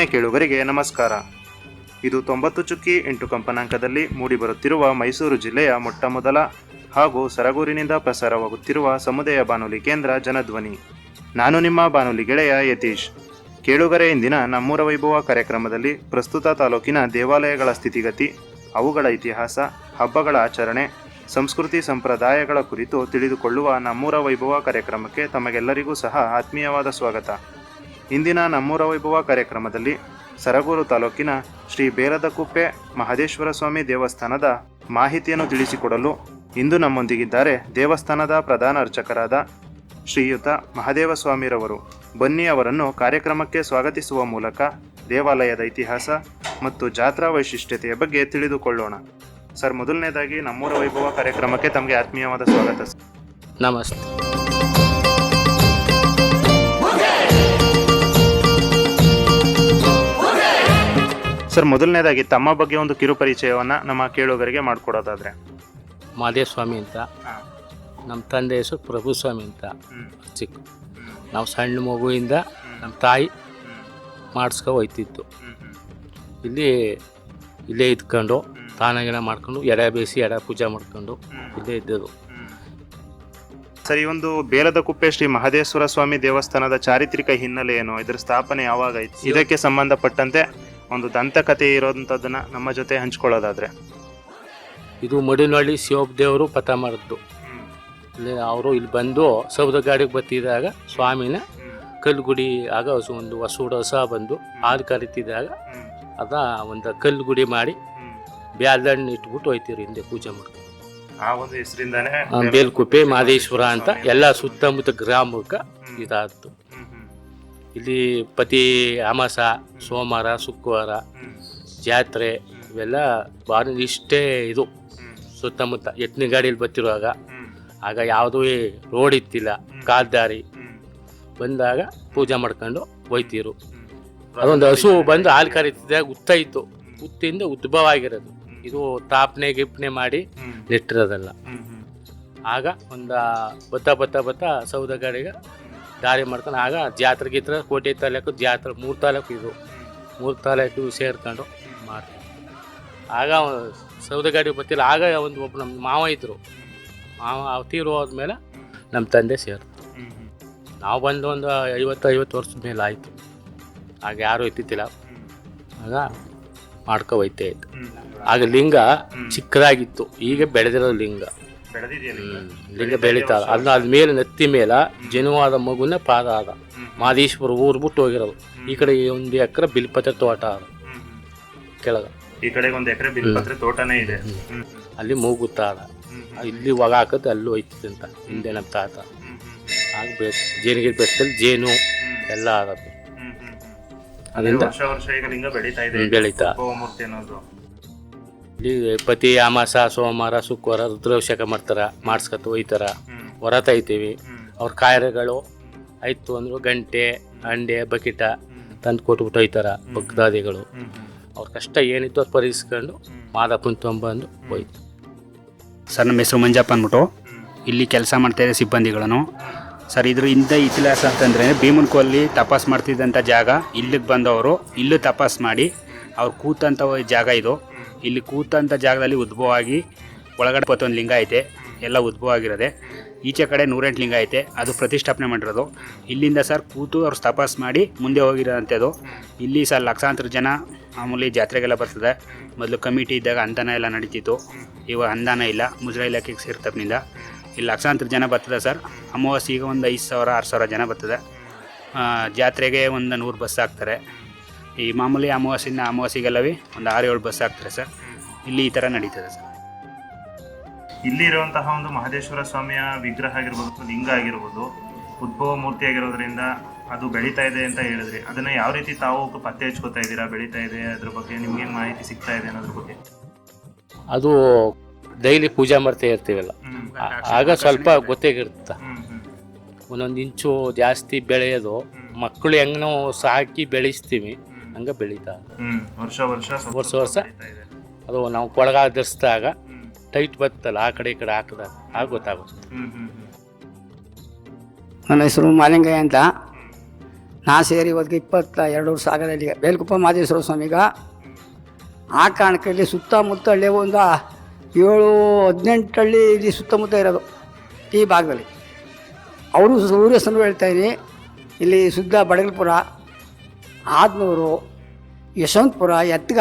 ಆತ್ಮೀಯ ಕೇಳುಗರಿಗೆ ನಮಸ್ಕಾರ. ಇದು ತೊಂಬತ್ತು ಚುಕ್ಕಿ ಎಂಟು ಕಂಪನಾಂಕದಲ್ಲಿ ಮೂಡಿಬರುತ್ತಿರುವ ಮೈಸೂರು ಜಿಲ್ಲೆಯ ಮೊಟ್ಟಮೊದಲ ಹಾಗೂ ಸರಗೂರಿನಿಂದ ಪ್ರಸಾರವಾಗುತ್ತಿರುವ ಸಮುದಾಯ ಬಾನುಲಿ ಕೇಂದ್ರ ಜನಧ್ವನಿ. ನಾನು ನಿಮ್ಮ ಬಾನುಲಿ ಗೆಳೆಯ ಯತೀಶ್. ಕೇಳುಗರೆ, ಇಂದಿನ ನಮ್ಮೂರ ವೈಭವ ಕಾರ್ಯಕ್ರಮದಲ್ಲಿ ಪ್ರಸ್ತುತ ತಾಲೂಕಿನ ದೇವಾಲಯಗಳ ಸ್ಥಿತಿಗತಿ, ಅವುಗಳ ಇತಿಹಾಸ, ಹಬ್ಬಗಳ ಆಚರಣೆ, ಸಂಸ್ಕೃತಿ ಸಂಪ್ರದಾಯಗಳ ಕುರಿತು ತಿಳಿದುಕೊಳ್ಳುವ ನಮ್ಮೂರ ವೈಭವ ಕಾರ್ಯಕ್ರಮಕ್ಕೆ ತಮಗೆಲ್ಲರಿಗೂ ಸಹ ಆತ್ಮೀಯವಾದ ಸ್ವಾಗತ. ಇಂದಿನ ನಮ್ಮೂರ ವೈಭವ ಕಾರ್ಯಕ್ರಮದಲ್ಲಿ ಸರಗೂರು ತಾಲೂಕಿನ ಶ್ರೀ ಬೇರದಕುಪ್ಪೆ ಮಹದೇಶ್ವರ ಸ್ವಾಮಿ ದೇವಸ್ಥಾನದ ಮಾಹಿತಿಯನ್ನು ತಿಳಿಸಿಕೊಡಲು ಇಂದು ನಮ್ಮೊಂದಿಗಿದ್ದಾರೆ ದೇವಸ್ಥಾನದ ಪ್ರಧಾನ ಅರ್ಚಕರಾದ ಶ್ರೀಯುತ ಮಹದೇವಸ್ವಾಮಿರವರು. ಬನ್ನಿ ಅವರನ್ನು ಕಾರ್ಯಕ್ರಮಕ್ಕೆ ಸ್ವಾಗತಿಸುವ ಮೂಲಕ ದೇವಾಲಯದ ಇತಿಹಾಸ ಮತ್ತು ಜಾತ್ರಾ ವೈಶಿಷ್ಟ್ಯತೆಯ ಬಗ್ಗೆ ತಿಳಿದುಕೊಳ್ಳೋಣ. ಸರ್, ಮೊದಲನೇದಾಗಿ ನಮ್ಮೂರ ವೈಭವ ಕಾರ್ಯಕ್ರಮಕ್ಕೆ ತಮಗೆ ಆತ್ಮೀಯವಾದ ಸ್ವಾಗತ ಸರ್. ನಮಸ್ತೆ. ಸರ್ ಮೊದಲನೇದಾಗಿ ತಮ್ಮ ಬಗ್ಗೆ ಒಂದು ಕಿರು ಪರಿಚಯವನ್ನ ನಮ್ಮ ಕೇಳುಗರಿಗೆ ಮಾಡಿಕೊಡೋದಾದ್ರೆ. ಮಾದೇವ ಸ್ವಾಮಿ ಅಂತ ನಮ್ಮ ತಂದೆ ಹೆಸರು ಪ್ರಭು ಸ್ವಾಮಿ ಅಂತ ಚಿಕ್ಕ. ನಾವು ಸಣ್ಣ ಮಗುವಿಂದ ನಮ್ಮ ತಾಯಿ ಮಾಡಿಸ್ಕೊ ಹೋಯ್ತಿತ್ತು. ಇಲ್ಲಿ ಇಲ್ಲೇ ಇದ್ಕೊಂಡು ತಾನಾಗಿನ ಮಾಡ್ಕೊಂಡು ಎಡ ಬೇಯಿಸಿ ಎಡ ಪೂಜೆ ಮಾಡ್ಕೊಂಡು ಇಲ್ಲೇ ಇದ್ದದು ಸರಿ ಈ ಒಂದು ಬೇಲದ ಕುಪ್ಪೆ ಶ್ರೀ ಮಹದೇಶ್ವರ ಸ್ವಾಮಿ ದೇವಸ್ಥಾನದ ಚಾರಿತ್ರಿಕ ಹಿನ್ನೆಲೆ ಏನು? ಇದರ ಸ್ಥಾಪನೆ ಯಾವಾಗ ಇದಕ್ಕೆ ಸಂಬಂಧಪಟ್ಟಂತೆ ಒಂದು ದಂತಕಥೆ ಇರೋದಂಥದ್ದನ್ನ ನಮ್ಮ ಜೊತೆ ಹಂಚ್ಕೊಳ್ಳೋದಾದ್ರೆ. ಇದು ಮಡಿನಹಳ್ಳಿ ಶಿವಪ್ಪ ದೇವರು ಪಥ ಮಾಡಿದ್ದು ಇಲ್ಲಿ ಅವರು ಇಲ್ಲಿ ಬಂದು ಸೌದ ಗಾಡಿಗೆ ಬತ್ತಿದಾಗ ಸ್ವಾಮಿನ ಕಲ್ಗುಡಿ ಆಗ ಹೊಸ- ಒಂದು ಹೊಸೂಡ ಹೊಸ ಬಂದು ಹಾಲು ಕರಿತಿದ್ದಾಗ ಅದ ಒಂದು ಕಲ್ಲು ಗುಡಿ ಮಾಡಿ ಬ್ಯಾಲ್ದಣ್ಣು ಇಟ್ಬಿಟ್ಟು ಹೋಯ್ತೀರಿ ಹಿಂದೆ ಪೂಜೆ ಮಾಡ್ಕೊಂಡು ಆ ಒಂದು ಹೆಸರಿಂದಾನೆ ಬೇಲ್ಕುಪ್ಪೆ ಮಾದೇಶ್ವರ ಅಂತ ಎಲ್ಲ ಸುತ್ತಮುತ್ತ ಗ್ರಾಮಕ್ಕೆ ಇದಾದ್ದು ಇಲ್ಲಿ ಪ್ರತಿ ಅಮಾಸ, ಸೋಮವಾರ, ಶುಕ್ರವಾರ, ಜಾತ್ರೆ ಇವೆಲ್ಲ ಭಾರಿ ಇಷ್ಟೇ ಇದು. ಸುತ್ತಮುತ್ತ ಎತ್ತಿನ ಗಾಡಿಯಲ್ಲಿ ಬರ್ತಿರುವಾಗ ಆಗ ಯಾವುದೂ ರೋಡ್ ಇತ್ತಿಲ್ಲ, ಕಾಲ್ದಾರಿ. ಬಂದಾಗ ಪೂಜೆ ಮಾಡ್ಕೊಂಡು ಹೋಯ್ತಿರು ಅದೊಂದು ಹಸು ಬಂದು ಹಾಲು ಕರೀತಿದ್ದಾಗ ಉತ್ತ ಇತ್ತು. ಉತ್ತಿಂದ ಉದ್ಭವ ಆಗಿರೋದು. ಇದು ತಾಪನೆ, ಗಿಪ್ನೆ ಮಾಡಿ ನೆಟ್ಟಿರೋದಲ್ಲ. ಆಗ ಒಂದು ಬತ್ತ ಬತ್ತ ಬತ್ತ ಸೌದ ಗಾಡಿಗೆ ದಾರಿ ಮಾಡ್ಕೊಂಡು ಆಗ ಜಾತ್ರೆ ಗೀತ್ರ ಕೋಟೆ ತಾಲೂಕು ಜಾತ್ರೆ ಮೂರು ತಾಲೂಕು ಇದು. ಮೂರು ತಾಲೂಕು ಸೇರ್ಕೊಂಡು ಮಾಡ್ತೀವಿ. ಆಗ ಸೌದೆ ಗಾಡಿ ಬರ್ತಿಲ್ಲ. ಆಗ ಒಂದು ಒಬ್ಬ ನಮ್ಮ ಮಾವ ಇದ್ದರು ಮಾವ ತೀರು ಹೋದ್ಮೇಲೆ ನಮ್ಮ ತಂದೆ ಸೇರ್ತು. ನಾವು ಬಂದು ಒಂದು ಐವತ್ತು ಐವತ್ತು ವರ್ಷದ ಮೇಲೆ ಆಯಿತು. ಆಗ ಯಾರೂ ಇತ್ತಿತ್ತಿಲ್ಲ ಆಗ ಮಾಡ್ಕೊ ಹೋಯ್ತೇ ಇತ್ತು ಆಗ ಲಿಂಗ ಚಿಕ್ಕದಾಗಿತ್ತು. ಈಗ ಬೆಳೆದಿರೋ ಲಿಂಗ. ಲಿಂಗ ಬೆಳೀತಾರ ಅದನ್ನ ಅದ ಮೇಲೆ ನೆತ್ತಿ ಮೇಲೆ ಜನುವಾದ ಮಗುನ ಪಾದ ಆದ. ಮಾದೇಶ್ವರ ಊರು ಬಿಟ್ಟು ಹೋಗಿರೋದು. ಈ ಕಡೆ ಒಂದು ಎಕರೆ ಬಿಲ್ಪತ್ರೆ ತೋಟ ಅದ ಕೆಳಗ. ಈ ಕಡೆ ಒಂದು ಎಕರೆ ಬಿಲ್ಪತ್ರೆ ತೋಟನೇ ಇದೆ. ಅಲ್ಲಿ ಮೂಗುತ್ತ ಅದ ಇಲ್ಲಿ ಒಗ ಹಾಕತ್ತೆ ಅಲ್ಲೂ ಹೋಯ್ತಿದೆ ಅಂತ. ಹಿಂದೆ ನಮ್ಮ ತಾತ. ಆಗ ಬೆ ಜೇನಿಗೆ ಬೆಟ್ಟದಲ್ಲಿ ಜೇನು ಎಲ್ಲ ಆಗತ್ತೆ ಅದರಿಂದ ವರ್ಷ ವರ್ಷ ಈಗ ಲಿಂಗ ಬೆಳೀತಾ ಇದೆ. ಬೆಳೀತಾ. ಅನ್ನೋದು. ಇಲ್ಲಿ ಪತಿ ಅಮಾಸ ಸೋಮವಾರ ಶುಕ್ರವಾರ ರುದ್ರಾಭಿಷೇಕ ಮಾಡ್ತಾರ ಮಾಡಿಸ್ಕೊತ ಹೋಯ್ತಾರ ಹೊರ ತೆಗಿತೀವಿ ಅವ್ರ ಕಾಯಿಲೆಗಳು ಆಯ್ತು ಅಂದ್ರು ಗಂಟೆ ಹಂಡೆ ಬಕೆಟ ತಂದು ಕೊಟ್ಬಿಟ್ಟು ಹೋಯ್ತಾರ ಭಕ್ತಾದಿಗಳು. ಅವ್ರ ಕಷ್ಟ ಏನಿತ್ತು ಅದು ಪರಿಸ್ಕೊಂಡು ಮಾದಪ್ಪನ ತೊಂಬಂದು ಹೋಯ್ತು ಸರ್ ನಮ್ಮ ಹೆಸರು ಮಂಜಪ್ಪ ಅಂದ್ಬಿಟ್ಟು. ಇಲ್ಲಿ ಕೆಲಸ ಮಾಡ್ತಾಯಿದ್ದೆ ಸಿಬ್ಬಂದಿಗಳನ್ನು. ಸರ್ ಇದ್ರ ಹಿಂದೆ ಇತಿಹಾಸ ಅಂತಂದರೆ ಭೀಮನ್ ಕೊಲ್ಲಿ ತಪಾಸ್ ಮಾಡ್ತಿದ್ದಂಥ ಜಾಗ ಇಲ್ಲಿಗೆ ಬಂದವರು. ಇಲ್ಲೂ ತಪಾಸ್ ಮಾಡಿ ಅವ್ರು ಕೂತಂಥ ಜಾಗ ಇದು. ಇಲ್ಲಿ ಕೂತಂಥ ಜಾಗದಲ್ಲಿ ಉದ್ಭವ ಆಗಿ ಒಳಗಡೆ ಇಪ್ಪತ್ತೊಂದು ಲಿಂಗ ಐತೆ. ಎಲ್ಲ ಉದ್ಭವ ಆಗಿರೋದೆ ಈಚೆ ಕಡೆ ನೂರೆಂಟು ಲಿಂಗ ಐತೆ. ಅದು ಪ್ರತಿಷ್ಠಾಪನೆ ಮಾಡಿರೋದು. ಇಲ್ಲಿಂದ ಸರ್ ಕೂತು ಅವ್ರು ತಪಾಸ್ ಮಾಡಿ ಮುಂದೆ ಹೋಗಿರೋಂಥದ್ದು ಇಲ್ಲಿ ಸರ್ ಲಕ್ಷಾಂತರ ಜನ ಮಾಮೂಲಿ ಜಾತ್ರೆಗೆಲ್ಲ ಬರ್ತದೆ. ಮೊದಲು ಕಮಿಟಿ ಇದ್ದಾಗ ಅಂದಾನ ಎಲ್ಲ ನಡೀತಿತ್ತು. ಇವಾಗ ಅಂದಾನ ಇಲ್ಲ. ಮುಜರಾ ಇಲಾಖೆಗೆ ಸೇರ್ತಪ್ಪಿನಿಂದ ಇಲ್ಲಿ ಲಕ್ಷಾಂತರ ಜನ ಬರ್ತದೆ ಸರ್. ಅಮಾವಾಸ್ಯೆಗೆ ಒಂದು ಐದು ಸಾವಿರ, ಆರು ಸಾವಿರ ಜನ ಬರ್ತದೆ. ಜಾತ್ರೆಗೆ ಒಂದು ನೂರು ಬಸ್ ಹಾಕ್ತಾರೆ. ಈ ಮಾಮೂಲಿ ಅಮಾವಾಸ್ಯೆಯಿಂದ ಅಮಾವಾಸ್ಯೆಗೆಲ್ಲವೇ ಒಂದು ಆರು ಏಳು ಬಸ್ ಹಾಕ್ತಾರೆ ಸರ್. ಇಲ್ಲಿ ಈ ಥರ ನಡೀತದೆ ಸರ್. ಇಲ್ಲಿ ಇರುವಂತಹ ಒಂದು ಮಹದೇಶ್ವರ ಸ್ವಾಮಿಯ ವಿಗ್ರಹ ಆಗಿರ್ಬೋದು ಲಿಂಗ ಆಗಿರ್ಬೋದು ಉದ್ಭವ ಮೂರ್ತಿ ಆಗಿರೋದ್ರಿಂದ ಅದು ಬೆಳೀತಾ ಇದೆ ಅಂತ ಹೇಳಿದ್ರಿ. ಅದನ್ನ ಯಾವ ರೀತಿ ತಾವು ಪತ್ತೆ ಹಚ್ಕೋತಾ ಇದ್ದೀರಾ? ಬೆಳೀತಾ ಇದೆ ಅದ್ರ ಬಗ್ಗೆ ನಿಮ್ಗೇನು ಮಾಹಿತಿ ಸಿಗ್ತಾ ಇದೆ ಅನ್ನೋದ್ರ ಬಗ್ಗೆ? ಅದು ಡೈಲಿ ಪೂಜೆ ಮಾಡ್ತಾ ಇರ್ತೀವಲ್ಲ. ಆಗ ಸ್ವಲ್ಪ ಗೊತ್ತಾಗಿರುತ್ತೆ. ಒಂದೊಂದು ಇಂಚು ಜಾಸ್ತಿ ಬೆಳೆಯೋದು ಮಕ್ಕಳು ಹೆಂಗ್ ನಾವು ಸಾಕಿ ಬೆಳೆಸ್ತೀವಿ. ಹಂಗೆ ಬೆಳೀತಾ ಹ್ಮ್ ವರ್ಷ ವರ್ಷ ಸ್ವಲ್ಪ ವರ್ಷ ವರ್ಷ ಬೆಳೀತಾ ಇದೆ. ಅದು ನಾವು ಕೊಳಗ ಧರಿಸಿದಾಗ ಹ್ಮ್. ಟೈಟ್ ಬತ್ತಲ್ಲ ಆ ಕಡೆ ಈ ಕಡೆ ಹಾಕಿದಾಗ ಆಗ ಗೊತ್ತಾಗುತ್ತೆ. ಹ್ಮ್ ಹ್ಮ್ ಹ್ಮ್. ನನ್ನ ಹೆಸರು ಮಾಲಿಂಗಯ್ಯ ಅಂತ. ನಾ ಸೇರಿ ಇವತ್ತಿಗೆ ಇಪ್ಪತ್ತ ಎರಡು ವರ್ಷ ಆಗಲ್ಲ ಇಲ್ಲಿಗೆ. ಬೇಲ್ಕುಪ್ಪ ಮಾದೇಶ್ವರ ಸ್ವಾಮಿಗ ಆ ಕಾರಣಕ್ಕೆ ಇಲ್ಲಿ ಸುತ್ತಮುತ್ತ ಹಳ್ಳಿ ಒಂದು ಏಳು ಹದಿನೆಂಟು ಹಳ್ಳಿ ಇಲ್ಲಿ ಸುತ್ತಮುತ್ತ ಇರೋದು ಈ ಭಾಗದಲ್ಲಿ. ಅವರು ಊರ ಹೆಸರು ಹೇಳ್ತಾ ಇದ್ದೀನಿ. ಇಲ್ಲಿ ಶುದ್ಧ ಬಡಗಲ್ಪುರ ಆದ್ನೂರು ಯಶವಂತಪುರ ಎತ್ಗ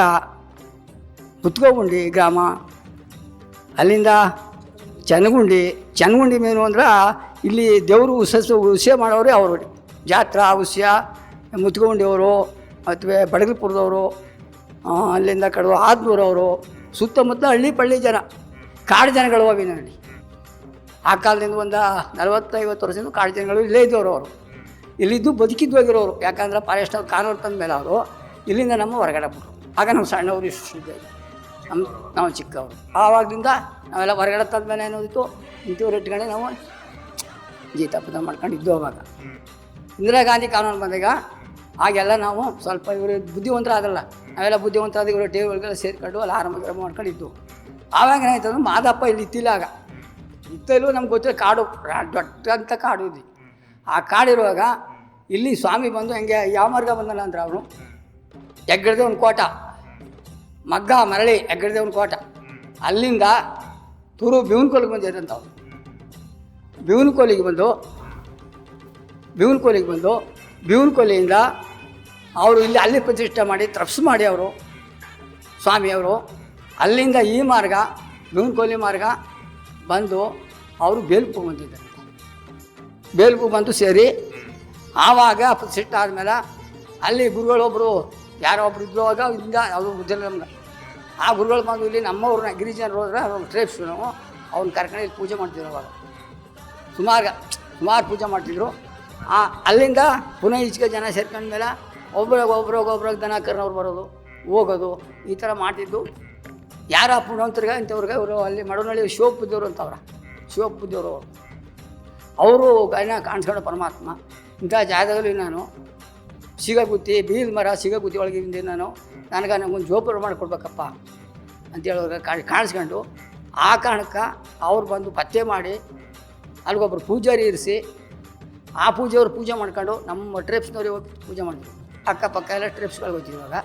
ಮುತ್ಕೋಗುಂಡಿ ಗ್ರಾಮ. ಅಲ್ಲಿಂದ ಚನಗುಂಡಿ ಚನಗುಂಡಿ ಮೇನು ಅಂದ್ರೆ ಇಲ್ಲಿ ದೇವರು ಉಸಸ್ ಉಸ್ಯ ಮಾಡೋರೇ ಅವರು. ಜಾತ್ರಾ ಉಸ್ಯ ಮುತ್ಕೊಂಡಿಯವರು ಅಥವಾ ಬಡಗಲ್ಪುರದವರು ಅಲ್ಲಿಂದ ಕಡೆ ಆದ್ನೂರವರು. ಸುತ್ತಮುತ್ತ ಹಳ್ಳಿ ಪಳ್ಳಿ ಜನ, ಕಾಡು ಜನಗಳು ಅವಿನಲ್ಲಿ ಆ ಕಾಲದಿಂದ ಒಂದು ನಲವತ್ತೈವತ್ತು ವರ್ಷದಿಂದ ಕಾಡು ಜನಗಳು ಇಲ್ಲೇ ಇದ್ದವರು ಅವರು. ಇಲ್ಲಿದ್ದು ಬದುಕಿದ್ದು ಹೋಗಿರೋರು ಯಾಕಂದ್ರೆ ಫಾರೆಸ್ಟ್ ಅವ್ರು ಕಾನೂನು ತಂದ ಮೇಲೆ ಅವರು ಇಲ್ಲಿಂದ ನಮ್ಮ ಹೊರಗಡೆ ಬಿಟ್ರು. ಆಗ ನಮ್ಮ ಸಣ್ಣವರು ಇಷ್ಟು ಇದ್ದೇವೆ ನಮ್ಮ ನಾವು ಚಿಕ್ಕವರು. ಆವಾಗಲಿಂದ ನಾವೆಲ್ಲ ಹೊರಗಡೆ ತಂದ ಮೇಲೆ ಏನೋದಿತ್ತು ಇಂಥವ್ರು ಇಟ್ಕೊಂಡು ನಾವು ಜೀತಪ್ಪದ ಮಾಡ್ಕೊಂಡಿದ್ದೋ ಅವಾಗ. ಇಂದಿರಾ ಗಾಂಧಿ ಕಾನೂನು ಬಂದಾಗ ಆಗೆಲ್ಲ ನಾವು ಸ್ವಲ್ಪ ಇವರು ಬುದ್ಧಿವಂತರ ಆದಲ್ಲ ನಾವೆಲ್ಲ ಬುದ್ಧಿವಂತರಾದ ಇವರು ಟಿ ವಿಗಳಿಗೆಲ್ಲ ಸೇರ್ಕೊಂಡು ಅಲ್ಲಿ ಆರಾಮ ಮಾಡ್ಕೊಂಡಿದ್ದು ಆವಾಗ ಏನಾಯ್ತು ಅಂದ್ರೆ ಮಾದಪ್ಪ ಇಲ್ಲಿ ಇತ್ತಿಲ್ಲ ಆಗ. ಇತ್ತಲ್ಲೂ ನಮ್ಗೆ ಗೊತ್ತಿಲ್ಲ ಕಾಡು ದೊಡ್ಡಂಥ ಕಾಡು ಇದೆ. ಆ ಕಾಡಿರುವಾಗ ಇಲ್ಲಿ ಸ್ವಾಮಿ ಬಂದು ಹೆಂಗೆ ಯಾವ ಮಾರ್ಗ ಬಂದಲ್ಲ ಅಂದ್ರೆ ಅವನು ಹೆಗ್ಗಡದೆ ಒಂದು ಕೋಟ. ಮಗ್ಗ, ಮರಳಿ ಹೆಗ್ಗಡದೆ ಒಂದು ಕೋಟ. ಅಲ್ಲಿಂದ ತುರು ಬಿವನ್ಕೋಲಿಗೆ ಬಂದಿದ್ದಂತ ಅವನು ಬಿವನ್ಕೋಲಿಗೆ ಬಂದು ಬಿವನ್ಕೋಲಿಗೆ ಬಂದು ಬಿವನ್ಕೋಲಿಯಿಂದ ಅವರು ಇಲ್ಲಿ ಅಲ್ಲಿ ಪ್ರತಿಷ್ಠೆ ಮಾಡಿ ತ್ರಪ್ಸ್ ಮಾಡಿ ಅವರು ಸ್ವಾಮಿಯವರು ಅಲ್ಲಿಂದ ಈ ಮಾರ್ಗ ಬಿವನ್ಕೋಲಿ ಮಾರ್ಗ ಬಂದು ಅವರು ಬೇಲ್ಪು ಬಂದಿದ್ದಾರೆ ಬೇಲ್ಪು ಬಂದು ಸೇರಿ ಆವಾಗ ಸಿಟ್ಟಾದಮೇಲೆ ಅಲ್ಲಿ ಗುರುಗಳೊಬ್ಬರು ಯಾರೋ ಒಬ್ರು ಇದ್ರು ಆಗ ಹಿಂದ ಅವರು ಗೊತ್ತಿಲ್ಲ ನಮ್ಗೆ ಆ ಗುರುಗಳು ಬಂದು ಇಲ್ಲಿ ನಮ್ಮವ್ರನ್ನ ಗಿರಿಜನರು ಹೋದ್ರೆ ಟ್ರೇಪ್ಸು ನಾವು. ಅವ್ನ ಕರ್ಕೊಂಡು ಇಲ್ಲಿ ಪೂಜೆ ಮಾಡ್ತಿದ್ರು ಅವಾಗ. ಸುಮಾರು ಸುಮಾರು ಪೂಜೆ ಮಾಡ್ತಿದ್ರು. ಆ, ಅಲ್ಲಿಂದ ಪುನಃ ಈಚೆಗೆ ಜನ ಸೇರ್ಕೊಂಡ್ಮೇಲೆ ಒಬ್ರಿಗೆ ಒಬ್ರಿಗೆ ಒಬ್ರಿಗೆ ದನ ಕರ್ನವ್ರು ಬರೋದು, ಹೋಗೋದು, ಈ ಥರ ಮಾಡ್ತಿದ್ದು. ಯಾರ ಪುಣವಂತರಿಗೆ ಇಂಥವ್ರಿಗೆ ಇವರು ಅಲ್ಲಿ ಮಡೋನಳ್ಳಿ ಶಿವಪುದ್ದವರು ಅಂತವ್ರ ಶಿವಪುದ್ದವರು ಅವರು ಗಾಯನ ಕಾಣಿಸ್ಕೊಂಡು ಪರಮಾತ್ಮ. ಇಂಥ ಜಾಗದಲ್ಲಿ ನಾನು ಸಿಗಗುತ್ತಿ ಬೀಲ್ ಮರ ಸಿಗಗುತ್ತಿ ಒಳಗೆ ಇದ್ದೀನಿ ನಾನು. ನನಗೆ ನನಗೊಂದು ಜೋಪುರ ಮಾಡಿಕೊಡ್ಬೇಕಪ್ಪ ಕಾಣ್ ಕಾಣಿಸ್ಕೊಂಡು ಆ ಕಾರಣಕ್ಕೆ ಅವ್ರು ಬಂದು ಪತ್ತೆ ಮಾಡಿ ಅಲ್ಲಿಗೊಬ್ರು ಪೂಜಾರಿ ಇರಿಸಿ ಆ ಪೂಜೆಯವ್ರು ಪೂಜೆ ಮಾಡ್ಕೊಂಡು ನಮ್ಮ ಟ್ರಿಪ್ಸ್ನವ್ರಿಗೆ ಹೋಗಿ ಪೂಜೆ ಮಾಡಿದ್ರು. ಅಕ್ಕಪಕ್ಕ ಎಲ್ಲ ಟ್ರಿಪ್ಸ್ಗಳಿಗೆ ಹೋಗ್ತಿದ್ರು ಇವಾಗ.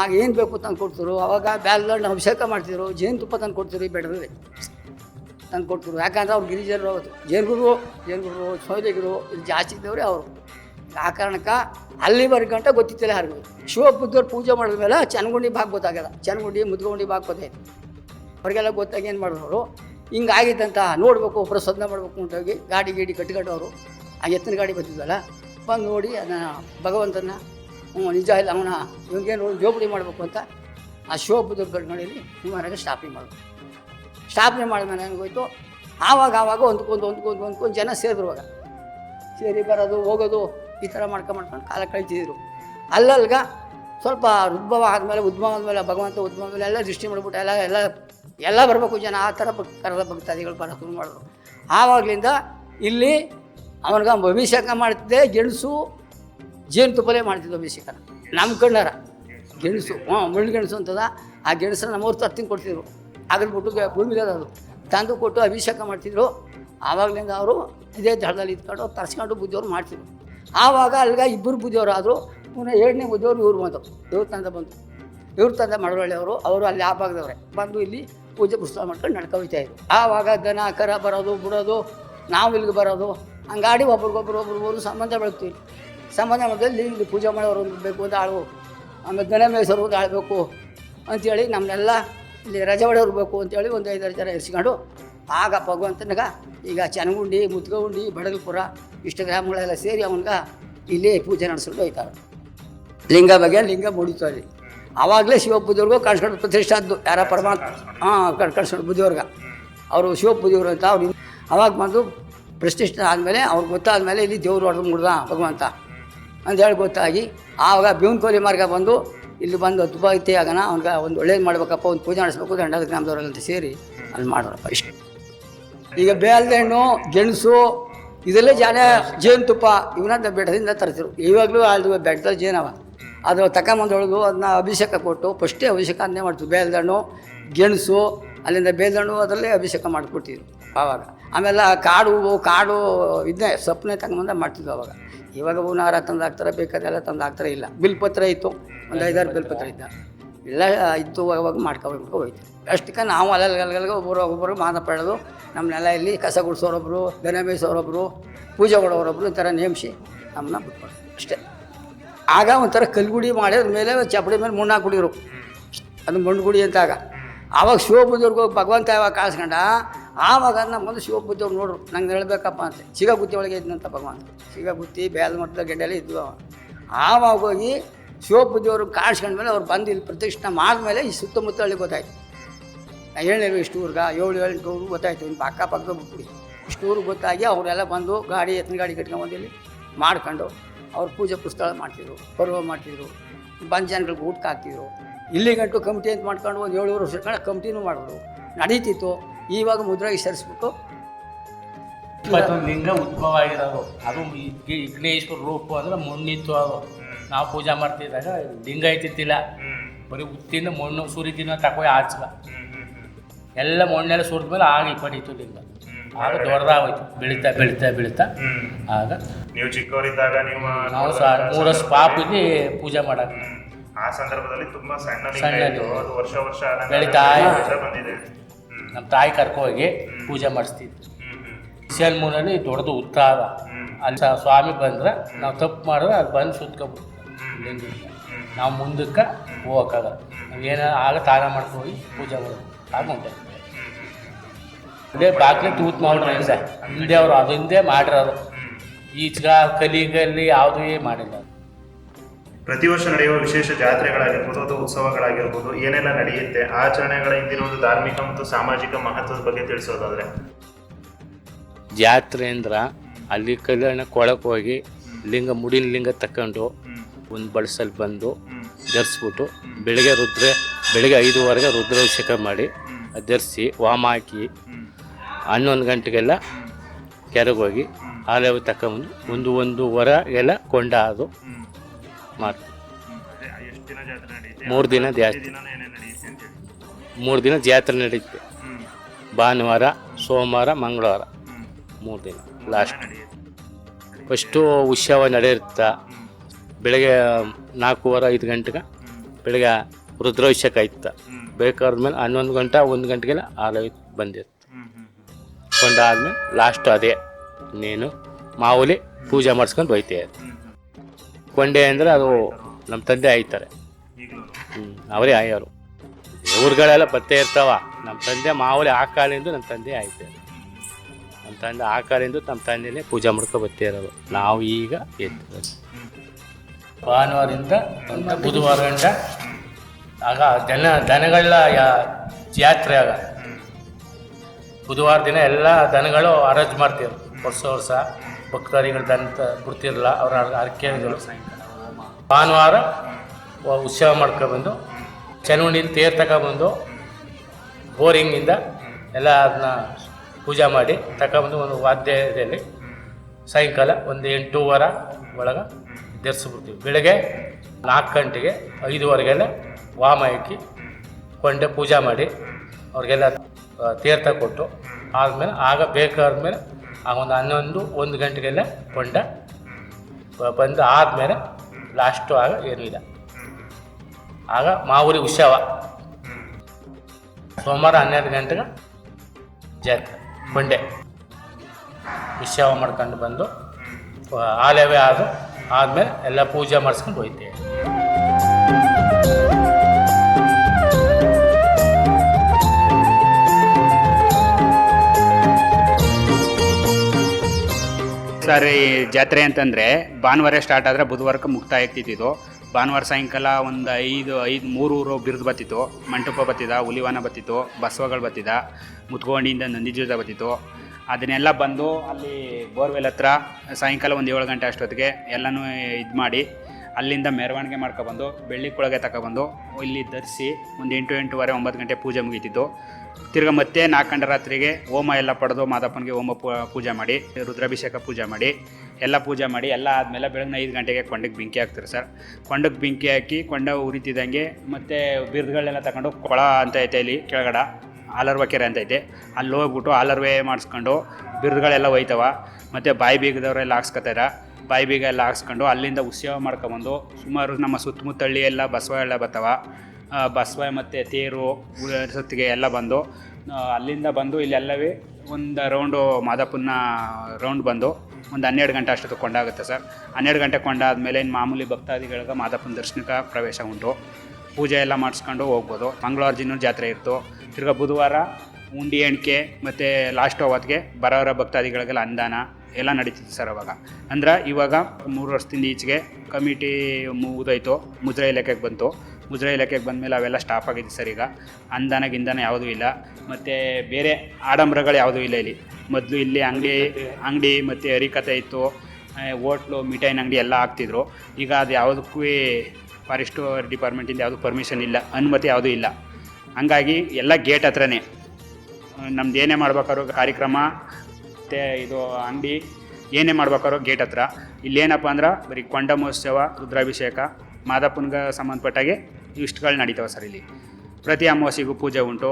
ಆಗ ಏನು ಬೇಕು ತಂದು ಕೊಡ್ತಿದ್ರು? ಅವಾಗ ಬ್ಯಾಲ್ಗಳನ್ನ ಅಭಿಷೇಕ ಮಾಡ್ತಿದ್ರು ಜೇನುತುಪ್ಪ ತಂದು ಕೊಡ್ತಿದ್ರು ಈ ಬೆಡದಲ್ಲಿ ತಂದು ಕೊಟ್ಟರು. ಯಾಕಂದ್ರೆ ಅವ್ರು ಗಿರಿಜನರು ಜೇನುಗುರು ಜೇನುಗುರು ಸೌದೆಗರು, ಇಲ್ಲಿ ಜಾಸ್ತಿ ಇದ್ದವ್ರೆ ಅವರು. ಆ ಕಾರಣಕ್ಕೆ ಅಲ್ಲಿ ಗಂಟೆ ಗೊತ್ತಿತ್ತಿಲ್ಲ ಯಾರಿಗೂ. ಶಿವಪುದ್ದವ್ರು ಪೂಜೆ ಮಾಡಿದ್ಮೇಲೆ ಚನಗುಂಡಿ ಭಾಗ ಗೊತ್ತಾಗಲ್ಲ ಚನಗುಂಡಿ ಮುದ್ಗುಂಡಿ ಭಾಗ ಗೊತ್ತಾಯ್ತು ಅವ್ರಿಗೆಲ್ಲ ಗೊತ್ತಾಗಿ ಏನು ಮಾಡಿದವರು ಹಿಂಗಾಗಿತ್ತಂತ ನೋಡಬೇಕು ಪ್ರಸನ್ನ ಮಾಡಬೇಕು ಅಂತ ಹೋಗಿ ಗಾಡಿ ಗೀಡಿ ಕಟ್ಕೊಂಡು ಅವರು ಆ ಎತ್ತಿನ ಗಾಡಿ ಬರ್ತಿದ್ವಲ್ಲ ಬಂದು ನೋಡಿ ಅದನ್ನು ಭಗವಂತನ ಹ್ಞೂ ನಿಜ ಇಲ್ಲ, ಅವನ ಇವಂಗೇನು ಜೋಪಡಿ ಮಾಡಬೇಕು ಅಂತ ಆ ಶಿವಬುದ್ಧರ ಕಟ್ಕೊಂಡಿಲ್ಲಿ ಸುಮಾರಾಗಿ ಸ್ಟಾಪಿಂಗ್ ಮಾಡಬೇಕು. ಸ್ಥಾಪನೆ ಮಾಡಿದ್ಮೇಲೆ ಹೆಂಗೋಯ್ತು? ಆವಾಗ ಆವಾಗ ಹೊಂದ್ಕೊಂಡು ಹೊಂದ್ಕೊಂಡು ಹೊಂದ್ಕೊಂಡು ಜನ ಸೇರಿದ್ರುವಾಗ ಸೇರಿ ಬರೋದು, ಹೋಗೋದು, ಈ ಥರ ಮಾಡ್ಕೊಂಡು ಮಾಡ್ಕೊಂಡು ಕಾಲ ಕಳಿತಿದ್ರು. ಅಲ್ಲಲ್ಗ ಸ್ವಲ್ಪ ಉದ್ಭವ ಆದಮೇಲೆ ಉದ್ಭವ ಆದಮೇಲೆ, ಭಗವಂತ ಉದ್ಭವ ಆದಮೇಲೆ ಎಲ್ಲ ದೃಷ್ಟಿ ಮಾಡಿಬಿಟ್ಟು ಎಲ್ಲ ಎಲ್ಲ ಎಲ್ಲ ಬರಬೇಕು ಜನ, ಆ ಥರ ಕರದ ಭಕ್ತಾದಿಗಳು ಬರೋ ಶುರು ಮಾಡಿದ್ರು. ಆವಾಗಲಿಂದ ಇಲ್ಲಿ ಅವನಿಗೆ ಅಭಿಷೇಕ ಮಾಡ್ತಿದ್ದೆ, ಗೆಣಸು, ಜೇನುತುಪ್ಪಲೇ ಮಾಡ್ತಿದ್ದೆ ಅಭಿಷೇಕ. ನಮ್ಮ ಕಣ್ಣಾರ. ಗೆಣಸು ಹ್ಞೂ ಮುಳ್ಳು ಗೆಣಸು ಅಂತದ. ಆ ಗೆಣಸನ್ನ ನಮ್ಮವ್ರು ತರ್ತೀನಿ ಕೊಡ್ತಿದ್ರು. ಅದ್ರ ಬಿಟ್ಟು ಭೂಮಿ ಅದು ತಂದು ಕೊಟ್ಟು ಅಭಿಷೇಕ ಮಾಡ್ತಿದ್ರು. ಆವಾಗಲಿಂದ ಅವರು ಇದೇ ದಳದಲ್ಲಿ ಇದ್ಕೊಂಡು ತರ್ಸ್ಕೊಂಡು ಬುದ್ಧಿಯವ್ರು ಮಾಡ್ತಿದ್ರು. ಆವಾಗ ಅಲ್ಲಿಗೆ ಇಬ್ಬರು ಬುದ್ಧಿಯವರು ಆದರು. ಪುನಃ ಎರಡನೇ ಬುದ್ಧಿಯವರು ಇವ್ರು ಬಂತು ಇವ್ರ ತಂದ ಬಂತು ಇವ್ರ ತಂದ ಮಡವಳ್ಳಿಯವರು ಅವರು. ಅಲ್ಲಿ ಆ ಭಾಗದವ್ರೆ. ಬಂದು ಇಲ್ಲಿ ಪೂಜೆ ಪುಸ್ತಕ ಮಾಡ್ಕೊಂಡು ನಡ್ಕೊ ಇದ್ರು. ಆವಾಗ ದನ, ಕರ ಬರೋದು, ಬಿಡೋದು, ನಾವು ಇಲ್ಲಿಗೆ ಬರೋದು. ಹಂಗಾಡಿ ಒಬ್ರಿಗೊಬ್ರು ಒಬ್ರಿಗೊಬ್ರು ಸಂಬಂಧ ಬೆಳಗ್ತೀವಿ ಸಂಬಂಧ ಮಾಡಿದಲ್ಲಿ ಇಲ್ಲಿ ಪೂಜೆ ಮಾಡೋರು ಬೇಕು ಅಂತ ಆಳು. ಆಮೇಲೆ ದನ ಮೇಸರು ಒಂದು ಆಳ್ಬೇಕು ಅಂಥೇಳಿ ನಮ್ಮನ್ನೆಲ್ಲ ಇಲ್ಲಿ ರಜೆ ಹೊಡೆಯವ್ರು ಬೇಕು ಅಂತೇಳಿ ಒಂದು ಐದಾರು ಜನ ಇರಿಸ್ಕೊಂಡು ಆಗ ಭಗವಂತನಗ ಈಗ ಚನಗುಂಡಿ ಮುದ್ಗಗುಂಡಿ, ಬಡಗಲ್ಪುರ ಇಷ್ಟು ಗ್ರಾಮಗಳೆಲ್ಲ ಸೇರಿ ಅವನಿಗೆ ಇಲ್ಲಿ ಪೂಜೆ ನಡೆಸ್ಕೊಂಡು ಹೋಯ್ತಾರೆ ಲಿಂಗ ಬಗ್ಗೆ ಲಿಂಗ ಮುಡಿತಾರೆ. ಆವಾಗಲೇ ಶಿವಪೂಜೆವ್ರಿಗೂ ಕಳ್ಸ್ಕೊಂಡು ಪ್ರತಿಷ್ಠೆ ಆದ್ದು ಯಾರ ಪರಮಾತ್ಮ ಹಾಂ ಕಳ್ಸ್ಕೊಂಡು ಬುದ್ಧಿವರ್ಗ. ಅವರು ಶಿವಪೂಜೆಯವರು ಅಂತ ಅವ್ರು ಅವಾಗ ಬಂದು ಪ್ರತಿಷ್ಠೆ ಆದಮೇಲೆ ಅವ್ರಿಗೆ ಗೊತ್ತಾದಮೇಲೆ ಇಲ್ಲಿ ದೇವ್ರು ಹೊಡೆದು ಮುಡ್ದ ಭಗವಂತ. ಅಂತೇಳಿ ಗೊತ್ತಾಗಿ ಆವಾಗ ಬೇವನಕೋಲಿ ಮಾರ್ಗ ಬಂದು ಇಲ್ಲಿ ಬಂದು ತುಬಾಯಿತಿ ಆಗೋಣ ಅವ್ನಿಗೆ ಒಂದು ಒಳ್ಳೇದು ಮಾಡ್ಬೇಕಪ್ಪ, ಒಂದು ಪೂಜೆ ನಡೆಸ್ಬೇಕು ದಂಡದ ಗ್ರಾಮದವ್ರಂತ ಸೇರಿ ಅಲ್ಲಿ ಮಾಡೋಣಪ್ಪ ಇಷ್ಟು. ಈಗ ಬೇಲ್ದೆ ಹಣ್ಣು, ಗೆಣಸು, ಇದೆಲ್ಲ ಜಾನ ಜೇನುತುಪ್ಪ ಇವನ್ನ ಬೆಟ್ಟದಿಂದ ತರ್ತಿರು ಇವಾಗಲೂ ಅದು ಬೆಟ್ಟದಲ್ಲಿ ಜೇನವ ಅದು ತಗೊಂಬಂದೊಳಗು ಅದನ್ನ ಅಭಿಷೇಕ ಕೊಟ್ಟು, ಫಸ್ಟೇ ಅಭಿಷೇಕ ಅದನ್ನೇ ಮಾಡ್ತೀವಿ ಬೇಲ್ದಣ್ಣು ಗೆಣಸು, ಅಲ್ಲಿಂದ ಬೇಲ್ದಣ್ಣು ಅದರಲ್ಲೇ ಅಭಿಷೇಕ ಮಾಡಿಕೊಡ್ತಿದ್ರು ಆವಾಗ. ಆಮೇಲೆ ಕಾಡು ಕಾಡು ಇದನ್ನೇ ಸೊಪ್ಪನ್ನೇ ತಗೊಂಬಂದ ಮಾಡ್ತಿದ್ವು ಅವಾಗ. ಇವಾಗ ಹೂನಾರ ತಂದು ಹಾಕ್ತಾರೆ ಬೇಕಾದೆಲ್ಲ ತಂದು ಹಾಕ್ತಾರೆ ಇಲ್ಲ ಬಿಲ್ಪತ್ರ ಇತ್ತು, ಒಂದು ಐದಾರು ಬಿಲ್ಪತ್ರ ಇದ್ದ. ಇಲ್ಲ, ಇತ್ತು, ಅವಾಗ ಮಾಡ್ಕೊಬೇಕು ಹೋಯ್ತು. ಅಷ್ಟಕ್ಕೆ ನಾವು ಅಲ್ಲಲ್ಗಲ್ಗೆ ಒಬ್ಬರು ಒಬ್ಬರು ಪಡೆದು ನಮ್ಮ ನೆಲ ಇಲ್ಲಿ ಕಸ ಗುಡಿಸೋರೊಬ್ಬರು ದನ ಬೇಯಿಸೋರೊಬ್ಬರು ಪೂಜೆ ಕೊಡೋರೊಬ್ಬರು ಈ ಥರ ನೇಮಿಸಿ ನಮ್ಮನ್ನ ಬಿಟ್ಕೊಡೋದು ಅಷ್ಟೇ. ಆಗ ಒಂಥರ ಕಲ್ಗುಡಿ ಮಾಡಿದ ಮೇಲೆ ಚಪ್ಪಡಿ ಮೇಲೆ ಮುಣ್ಣ ಕುಡಿದ್ರು. ಅದು ಮಣ್ಣುಗುಡಿ ಅಂತ ಆಗ. ಆವಾಗ ಹೋಗಿ ಭಗವಂತ ಯಾವಾಗ ಕಾಣಿಸ್ಕೊಂಡ ಆವಾಗ ನಮ್ಮದು ಶಿವಬುದ್ಧಿ ಅವ್ರು ನೋಡ್ರು, ನಂಗೆ ಹೇಳ್ಬೇಕಪ್ಪ ಅಂತ. ಸಿಗಗುತ್ತಿ ಒಳಗೆ ಇದ್ನಂತ ಭಗವಂತ ಬೇಲ್ ಬೇಲ್ಮಠದ ಗೆಡ್ಡೆಲ್ಲ ಇದ್ವು. ಆವಾಗ ಹೋಗಿ ಶಿವಬುದ್ಧಿಯವರು ಕಾಣಿಸ್ಕೊಂಡ್ಮೇಲೆ ಅವ್ರು ಬಂದು ಇಲ್ಲಿ ಪ್ರತಿಷ್ಠೆ ಮಾಡಿದ್ಮೇಲೆ ಈ ಸುತ್ತಮುತ್ತ ಹಳ್ಳಿ ಗೊತ್ತಾಯ್ತು. ನಾನು ಹೇಳಿರು ಇಷ್ಟು ಊರ್ಗ? ಏಳು ಎಂಟು ಊರು ಗೊತ್ತಾಯ್ತು. ಇನ್ನು ಅಕ್ಕಪಕ್ಕದ ಬಿಟ್ಬಿಡಿ. ಇಷ್ಟು ಊರು ಗೊತ್ತಾಗಿ ಅವರೆಲ್ಲ ಬಂದು ಗಾಡಿ ಎತ್ತಿನ ಗಾಡಿ ಕಟ್ಕೊಂಡು ಇಲ್ಲಿ ಮಾಡ್ಕೊಂಡು ಅವ್ರು ಪೂಜೆ ಪುಸ್ತಕ ಮಾಡ್ತಿದ್ರು, ಪರ್ವ ಮಾಡ್ತಿದ್ರು ಬಂದು ಜನಗಳಿಗೆ ಊಟಕ್ಕೆ ಹಾಕ್ತಿದ್ರು. ಇಲ್ಲಿಗಂಟು ಕಮಿಟಿ ಅಂತ ಮಾಡ್ಕೊಂಡು ಒಂದು ಏಳು ವರ್ಷ ಕಮಿಟಿನೂ ಮಾಡಿದ್ರು ನಡೀತಿತ್ತು. ಇವಾಗ ಮುದ್ರಾಗಿ ಸೇರಿಸ್ಬಿಟ್ಟು ಇಪ್ಪತ್ತೊಂದು ಲಿಂಗ ಉದ್ಭವ ಆಗಿರೋದು. ಅದು ವಿಘ್ನೇಶ್ವರ ರೂಪ ಅಂದ್ರೆ ಮಣ್ಣಿತ್ತು ಅದು. ನಾವು ಪೂಜೆ ಮಾಡ್ತಿದ್ದಾಗ ಲಿಂಗ ಐತಿತ್ತಿಲ್ಲ ಬರೀ ಉತ್ತಿಂದ ಮಣ್ಣು ಸುರಿದಿನ ತಕೋ ಆಚಗ ಎಲ್ಲ ಮಣ್ಣೆಲ್ಲ ಸುರಿದ ಮೇಲೆ ಆಗಿ ಇಪ್ಪಟ್ಟಿತ್ತು ಲಿಂಗ. ಆಗ ದೊಡ್ಡದಾಗೋಯ್ತು. ಬೆಳೀತಾ ಬೆಳೀತಾ ಬೆಳೀತಾ. ಆಗ ನೀವು ಚಿಕ್ಕವರಿದ್ದಾಗ ನೀವು ನಾವು ಸಹ ಮೂರು ವರ್ಷ ಪಾಪಿಗೆ ಪೂಜೆ ಮಾಡಕ್ಕೆ ಆ ಸಂದರ್ಭದಲ್ಲಿ ತುಂಬಾ ಸಣ್ಣ ಲಿಂಗ ಸಣ್ಣ ಇತ್ತು. ಲಿಂಗ. ಅದು ವರ್ಷ ವರ್ಷ ಬೆಳಿತಾ ಬೆಳೀತಾ ಬಂದಿದೆ. ನಮ್ಮ ತಾಯಿ ಕರ್ಕೋಗಿ ಪೂಜೆ ಮಾಡಿಸ್ತಿದ್ರು. ಸಿಯಲ್ಮೂನಲ್ಲಿ ದೊಡ್ಡದು ಉತ್ಸಾಹ. ಅಲ್ಲಿ ಸ್ವಾಮಿ ಬಂದ್ರೆ ನಾವು ತಪ್ಪು ಮಾಡಿದ್ರೆ ಅದು ಬಂದು ಸುತ್ಕೊಬಿಡ್ತೀವಿ ನಾವು ಮುಂದಕ್ಕೆ ಹೋಗೋಕ್ಕಾಗಲ್ಲ. ನಾವು ಏನಾರ ಆಗ ತಾನ ಮಾಡ್ಕೊಂಡು ಪೂಜೆ ಮಾಡೋದು ಆಗ ಅದೇ ಬಾಕ್ಲೆ ತೂತ್ ಮಾಡ್ರಿ ಹಿಂದೆ. ಹಿಂದೆ ಅವರು ಅದು ಹಿಂದೆ ಮಾಡಿರೋರು ಈಚಗ ಕಲಿಗಲ್ಲಿ ಯಾವುದೂ ಮಾಡಿಲ್ಲ. ಪ್ರತಿ ವರ್ಷ ನಡೆಯುವ ವಿಶೇಷ ಜಾತ್ರೆಗಳಾಗಿರ್ಬೋದು ಅಥವಾ ಉತ್ಸವಗಳಾಗಿರ್ಬೋದು ಏನೆಲ್ಲ ನಡೆಯುತ್ತೆ ಆಚರಣೆಗಳ ಹಿಂದಿನ ಒಂದು ಧಾರ್ಮಿಕ ಮತ್ತು ಸಾಮಾಜಿಕ ಮಹತ್ವದ ಬಗ್ಗೆ ತಿಳಿಸೋದಾದ್ರೆ? ಜಾತ್ರೆ ಅಂದ್ರೆ ಅಲ್ಲಿ ಕಲ್ಯಾಣ ಕೊಳಕ್ಕೆ ಹೋಗಿ ಲಿಂಗ ಮುಡಿನ ಲಿಂಗ ತಕೊಂಡು ಒಂದು ಬಳಸಲ್ಲಿ ಬಂದು ಧರಿಸ್ಬಿಟ್ಟು ಬೆಳಗ್ಗೆ ರುದ್ರೆ ಬೆಳಗ್ಗೆ ಐದುವರೆಗೆ ರುದ್ರಾಭಿಷೇಕ ಮಾಡಿ ಧರಿಸಿ ವಾಮ ಹಾಕಿ ಹನ್ನೊಂದು ಗಂಟೆಗೆಲ್ಲ ಕೆರೆಗೆ ಹೋಗಿ ಆಲೆ ತಗೊಂಬಂದು ಒಂದು ಒಂದೂವರೆಗೆಲ್ಲ ವರ ಎಲ್ಲ ಕೊಂಡ ದಿನ ನಡೆಯುತ್ತೆ ಮೂರು ದಿನ ಜಾತ್ರೆ ಮೂರು ದಿನ ಜಾತ್ರೆ ನಡೆಯುತ್ತೆ ಭಾನುವಾರ ಸೋಮವಾರ ಮಂಗಳವಾರ. ಮೂರು ದಿನ. ಲಾಸ್ಟ್ ಫಸ್ಟು ಉತ್ಸವ ನಡೆಯುತ್ತಾ? ಬೆಳಗ್ಗೆ ನಾಲ್ಕೂವರೆ ಐದು ಗಂಟೆಗೆ ಬೆಳಗ್ಗೆ ರುದ್ರಾಭಿಷೇಕ ಬೇಕಾದ ಮೇಲೆ ಹನ್ನೊಂದು ಗಂಟೆ ಒಂದು ಗಂಟೆಗೆಲ್ಲ ಹಾಲು ಬಂದಿತ್ತು ಕೊಂಡಾದ್ಮೇಲೆ ಲಾಸ್ಟು ಅದೇ. ನೀನು ಮಾಮೂಲಿ ಪೂಜೆ ಮಾಡಿಸ್ಕೊಂಡು ಹೋಯ್ತೇವೆ ಕೊಂಡೆ ಅಂದರೆ ಅದು ನಮ್ಮ ತಂದೆ ಆಯ್ತಾರೆ. ಹ್ಞೂ ಅವರೇ ಆಯೋರು ಊರುಗಳೆಲ್ಲ ಬತ್ತೇ ಇರ್ತಾವ. ನಮ್ಮ ತಂದೆ ಮಾಮೂಲಿ ಆ ಕಾಲಿಂದ ನಮ್ಮ ತಂದೆ ಆಯ್ತಾರೆ. ನಮ್ಮ ತಂದೆ ಆ ಕಾಲಿಂದ ನಮ್ಮ ತಂದೆನೇ ಪೂಜೆ ಮಾಡ್ಕೊ ಬತ್ತೇ ಇರೋದು. ನಾವು ಈಗ ಎದ್ದು. ಭಾನುವಾರದಿಂದ ಬುಧವಾರ ಗಂಟ ಆಗ ದನ ದನಗಳ ಜಾತ್ರೆ ಆಗ. ಬುಧವಾರ ದಿನ ಎಲ್ಲ ದನಗಳು ಅರೇಂಜ್ ಮಾಡ್ತೀವಿ. ವರ್ಷ ವರ್ಷ. ಭಕ್ತಾದಿಗಳು ಅಂತ ಗೊತ್ತಿರಲಿಲ್ಲ ಬಿಡ್ತಿರಲ್ಲ ಅವ್ರ ಅರ್ಕೆಗಳು ಭಾನುವಾರ ಉತ್ಸವ ಮಾಡ್ಕೊಬಂದು ಚನ್ನುಂಡಿನ ತೇರ್ ತಗೊಬಂದು ಬೋರಿಂಗಿಂದ ಎಲ್ಲ ಅದನ್ನ ಪೂಜೆ ಮಾಡಿ ತಗೊಬಂದು ಒಂದು ವಾದ್ಯದಲ್ಲಿ ಸಾಯಂಕಾಲ ಒಂದು ಎಂಟೂವರೆ ಒಳಗೆ ಧರಿಸ್ಬಿಡ್ತೀವಿ ಬೆಳಗ್ಗೆ ನಾಲ್ಕು ಗಂಟೆಗೆ ಐದುವರೆಗೆಲ್ಲ ವಾಮ ಹಾಕಿ ಕೊಂಡೆ ಪೂಜೆ ಮಾಡಿ ಅವ್ರಿಗೆಲ್ಲ ತೀರ್ಥ ಕೊಟ್ಟು ಆದಮೇಲೆ ಆಗ ಬೇಕಾದ್ಮೇಲೆ ಆಗ ಒಂದು ಹನ್ನೊಂದು, ಒಂದು ಗಂಟೆಗೆಲ್ಲ ಬ- ಬಂದು ಆದಮೇಲೆ ಲಾಸ್ಟು ಆಗ ಏನೂ ಇಲ್ಲ ಆಗ ಮಾವೂರಿ ಉತ್ಸವ. ಸೋಮವಾರ ಹನ್ನೆರಡು ಗಂಟೆಗೆ ಜಾತ್ರೆ ಬಂಡೆ ಉತ್ಸವ ಮಾಡ್ಕೊಂಡು ಬಂದು ಆಲೆವೇ ಆದ, ಆದಮೇಲೆ ಎಲ್ಲ ಪೂಜೆ ಮಾಡಿಸ್ಕೊಂಡು ಹೋಯ್ತೇವೆ. ಸರ್ ಜಾತ್ರೆ ಅಂತಂದರೆ ಭಾನುವಾರ ಸ್ಟಾರ್ಟ್ ಆದರೆ ಬುಧವಾರಕ್ಕೆ ಮುಕ್ತಾಯ ಆಗ್ತಿತ್ತು ಭಾನುವಾರ ಸಾಯಂಕಾಲ ಒಂದು ಐದು ಐದು, ಮೂರು ಊರು ಬಿರುದು ಬತ್ತಿತ್ತು ಮಂಟಪ ಬತ್ತಿದ ಹುಲಿವಾನ ಬತ್ತಿತ್ತು ಬಸವಗಳು ಬತ್ತಿದ ಮುತ್ಕೊಂಡಿಯಿಂದ ನಂದಿಜೂತ ಬತ್ತಿತ್ತು ಅದನ್ನೆಲ್ಲ ಬಂದು ಅಲ್ಲಿ ಬೋರ್ವೆಲ್ ಹತ್ರ ಸಾಯಂಕಾಲ ಒಂದು ಏಳು ಗಂಟೆ ಅಷ್ಟೊತ್ತಿಗೆ ಎಲ್ಲನೂ ಇದು ಮಾಡಿ ಅಲ್ಲಿಂದ ಮೆರವಣಿಗೆ ಮಾಡ್ಕೊಬಂದು ಬೆಳ್ಳಿ ಕೊಳಗೆ ತಗೊಬಂದು ಇಲ್ಲಿ ಧರಿಸಿ ಒಂದು ಎಂಟು, ಎಂಟೂವರೆ, ಒಂಬತ್ತು ಗಂಟೆ ಪೂಜೆ ಮುಗೀತಿತ್ತು. ತಿರ್ಗಾ ಮತ್ತೆ ನಾಲ್ಕು ಗಂಟೆ ರಾತ್ರಿಗೆ ಹೋಮ ಎಲ್ಲ ಪಡೆದು ಮಾದಪ್ಪನಿಗೆ ಹೋಮ ಪೂಜೆ ಮಾಡಿ, ರುದ್ರಾಭಿಷೇಕ ಪೂಜೆ ಮಾಡಿ, ಎಲ್ಲ ಪೂಜೆ ಮಾಡಿ, ಎಲ್ಲ ಆದಮೇಲೆ ಬೆಳಗ್ಗೆ ಐದು ಗಂಟೆಗೆ ಕೊಂಡಕ್ಕೆ ಬೆಂಕಿ ಹಾಕ್ತಾರೆ ಸರ್. ಕೊಂಡಕ್ಕೆ ಬೆಂಕಿ ಹಾಕಿ ಕೊಂಡ ಉರಿತಿದ್ದಂಗೆ ಮತ್ತು ಬಿರ್ದುಗಳನ್ನೆಲ್ಲ ತಗೊಂಡು ಕೊಳ ಅಂತ ಐತೆ ಇಲ್ಲಿ ಕೆಳಗಡೆ ಆಲರ್ವ ಕೆರೆ ಅಂತ ಐತೆ. ಅಲ್ಲಿ ಹೋಗ್ಬಿಟ್ಟು ಆಲರ್ವೆ ಮಾಡಿಸ್ಕೊಂಡು ಬಿರ್ದುಗಳೆಲ್ಲ ಹೋಯ್ತವ ಮತ್ತು ಬಾಯಿ ಬೀಗದವರೆಲ್ಲ ಹಾಕ್ಸ್ಕೊತಾರ ಬಾಯಿ ಬೀಗ ಎಲ್ಲ ಹಾಕ್ಸ್ಕೊಂಡು ಅಲ್ಲಿಂದ ಉತ್ಸವ ಮಾಡ್ಕೊಬಂದು ಸುಮಾರು ನಮ್ಮ ಸುತ್ತಮುತ್ತಳ್ಳಿ ಎಲ್ಲ ಬಸವ ಎಲ್ಲ ಬರ್ತಾವ ಬಸವ ಮತ್ತು ತೇರು ಸುತ್ತಿಗೆ ಎಲ್ಲ ಬಂದು ಅಲ್ಲಿಂದ ಬಂದು ಇಲ್ಲೆಲ್ಲವೇ ಒಂದು ರೌಂಡು ಮಾದಪ್ಪನ ರೌಂಡ್ ಬಂದು ಒಂದು ಹನ್ನೆರಡು ಗಂಟೆ ಅಷ್ಟೊತ್ತು ಕೊಂಡಾಗುತ್ತೆ ಸರ್. ಹನ್ನೆರಡು ಗಂಟೆ ಕೊಂಡಾದ್ಮೇಲೆ ಇನ್ನು ಮಾಮೂಲಿ ಭಕ್ತಾದಿಗಳಿಗೆ ಮಾದಪ್ಪನ ದರ್ಶನಕ್ಕೆ ಪ್ರವೇಶ ಉಂಟು. ಪೂಜೆ ಎಲ್ಲ ಮಾಡಿಸ್ಕೊಂಡು ಹೋಗ್ಬೋದು. ಮಂಗಳವಾರ ದಿನ ಜಾತ್ರೆ ಇತ್ತು. ತಿರ್ಗಾ ಬುಧವಾರ ಉಂಡಿ ಎಣಿಕೆ ಮತ್ತು ಲಾಸ್ಟ್ ಅವತ್ತಿಗೆ ಬರೋರ ಭಕ್ತಾದಿಗಳಿಗೆಲ್ಲ ಅನುದಾನ ಎಲ್ಲ ನಡೀತಿತ್ತು ಸರ್ ಅವಾಗ. ಅಂದ್ರೆ ಇವಾಗ ಮೂರು ವರ್ಷದಿಂದ ಈಚೆಗೆ ಕಮಿಟಿ ಮುಗಿದೋಯ್ತು. ಮುದ್ರಾ ಇಲಾಖೆಗೆ ಬಂತು. ಮುದ್ರಾ ಇಲಾಖೆಗೆ ಬಂದಮೇಲೆ ಅವೆಲ್ಲ ಸ್ಟಾಪ್ ಆಗಿದೆ ಸರ್ ಈಗ. ಅನುದಾನ ಗಿಂದಾನ ಯಾವುದೂ ಇಲ್ಲ. ಮತ್ತು ಬೇರೆ ಆಡಂಬರಗಳು ಯಾವುದೂ ಇಲ್ಲ ಇಲ್ಲಿ. ಮೊದಲು ಇಲ್ಲಿ ಅಂಗಡಿ ಅಂಗಡಿ ಮತ್ತು ಹರಿಕತೆ ಇತ್ತು. ಹೋಟ್ಲು ಮಿಠಾಯಿನ ಅಂಗಡಿ ಎಲ್ಲ ಹಾಕ್ತಿದ್ರು. ಈಗ ಅದು ಯಾವುದಕ್ಕೂ ಫಾರೆಸ್ಟು ಡಿಪಾರ್ಟ್ಮೆಂಟಿಂದ ಯಾವುದು ಪರ್ಮಿಷನ್ ಇಲ್ಲ. ಅನುಮತಿ ಯಾವುದೂ ಇಲ್ಲ. ಹಂಗಾಗಿ ಎಲ್ಲ ಗೇಟ್ ಹತ್ರನೇ. ನಮ್ದು ಏನೇ ಮಾಡ್ಬೇಕಾದ್ರು ಕಾರ್ಯಕ್ರಮ, ಮತ್ತು ಇದು ಅಂಗಡಿ, ಏನೇ ಮಾಡ್ಬೇಕಾದ್ರು ಗೇಟ್ ಹತ್ರ. ಇಲ್ಲೇನಪ್ಪ ಅಂದ್ರೆ ಬರೀ ಕೊಂಡ ಮಹೋತ್ಸವ, ರುದ್ರಾಭಿಷೇಕ ಮಾದಪ್ಪನಿಗೆ ಸಂಬಂಧಪಟ್ಟಾಗೆ ಇಷ್ಟುಗಳು ನಡೀತಾವೆ ಸರ್ ಇಲ್ಲಿ. ಪ್ರತಿ ಅಮಾವಾಸ್ಯೆಗೂ ಪೂಜೆ ಉಂಟು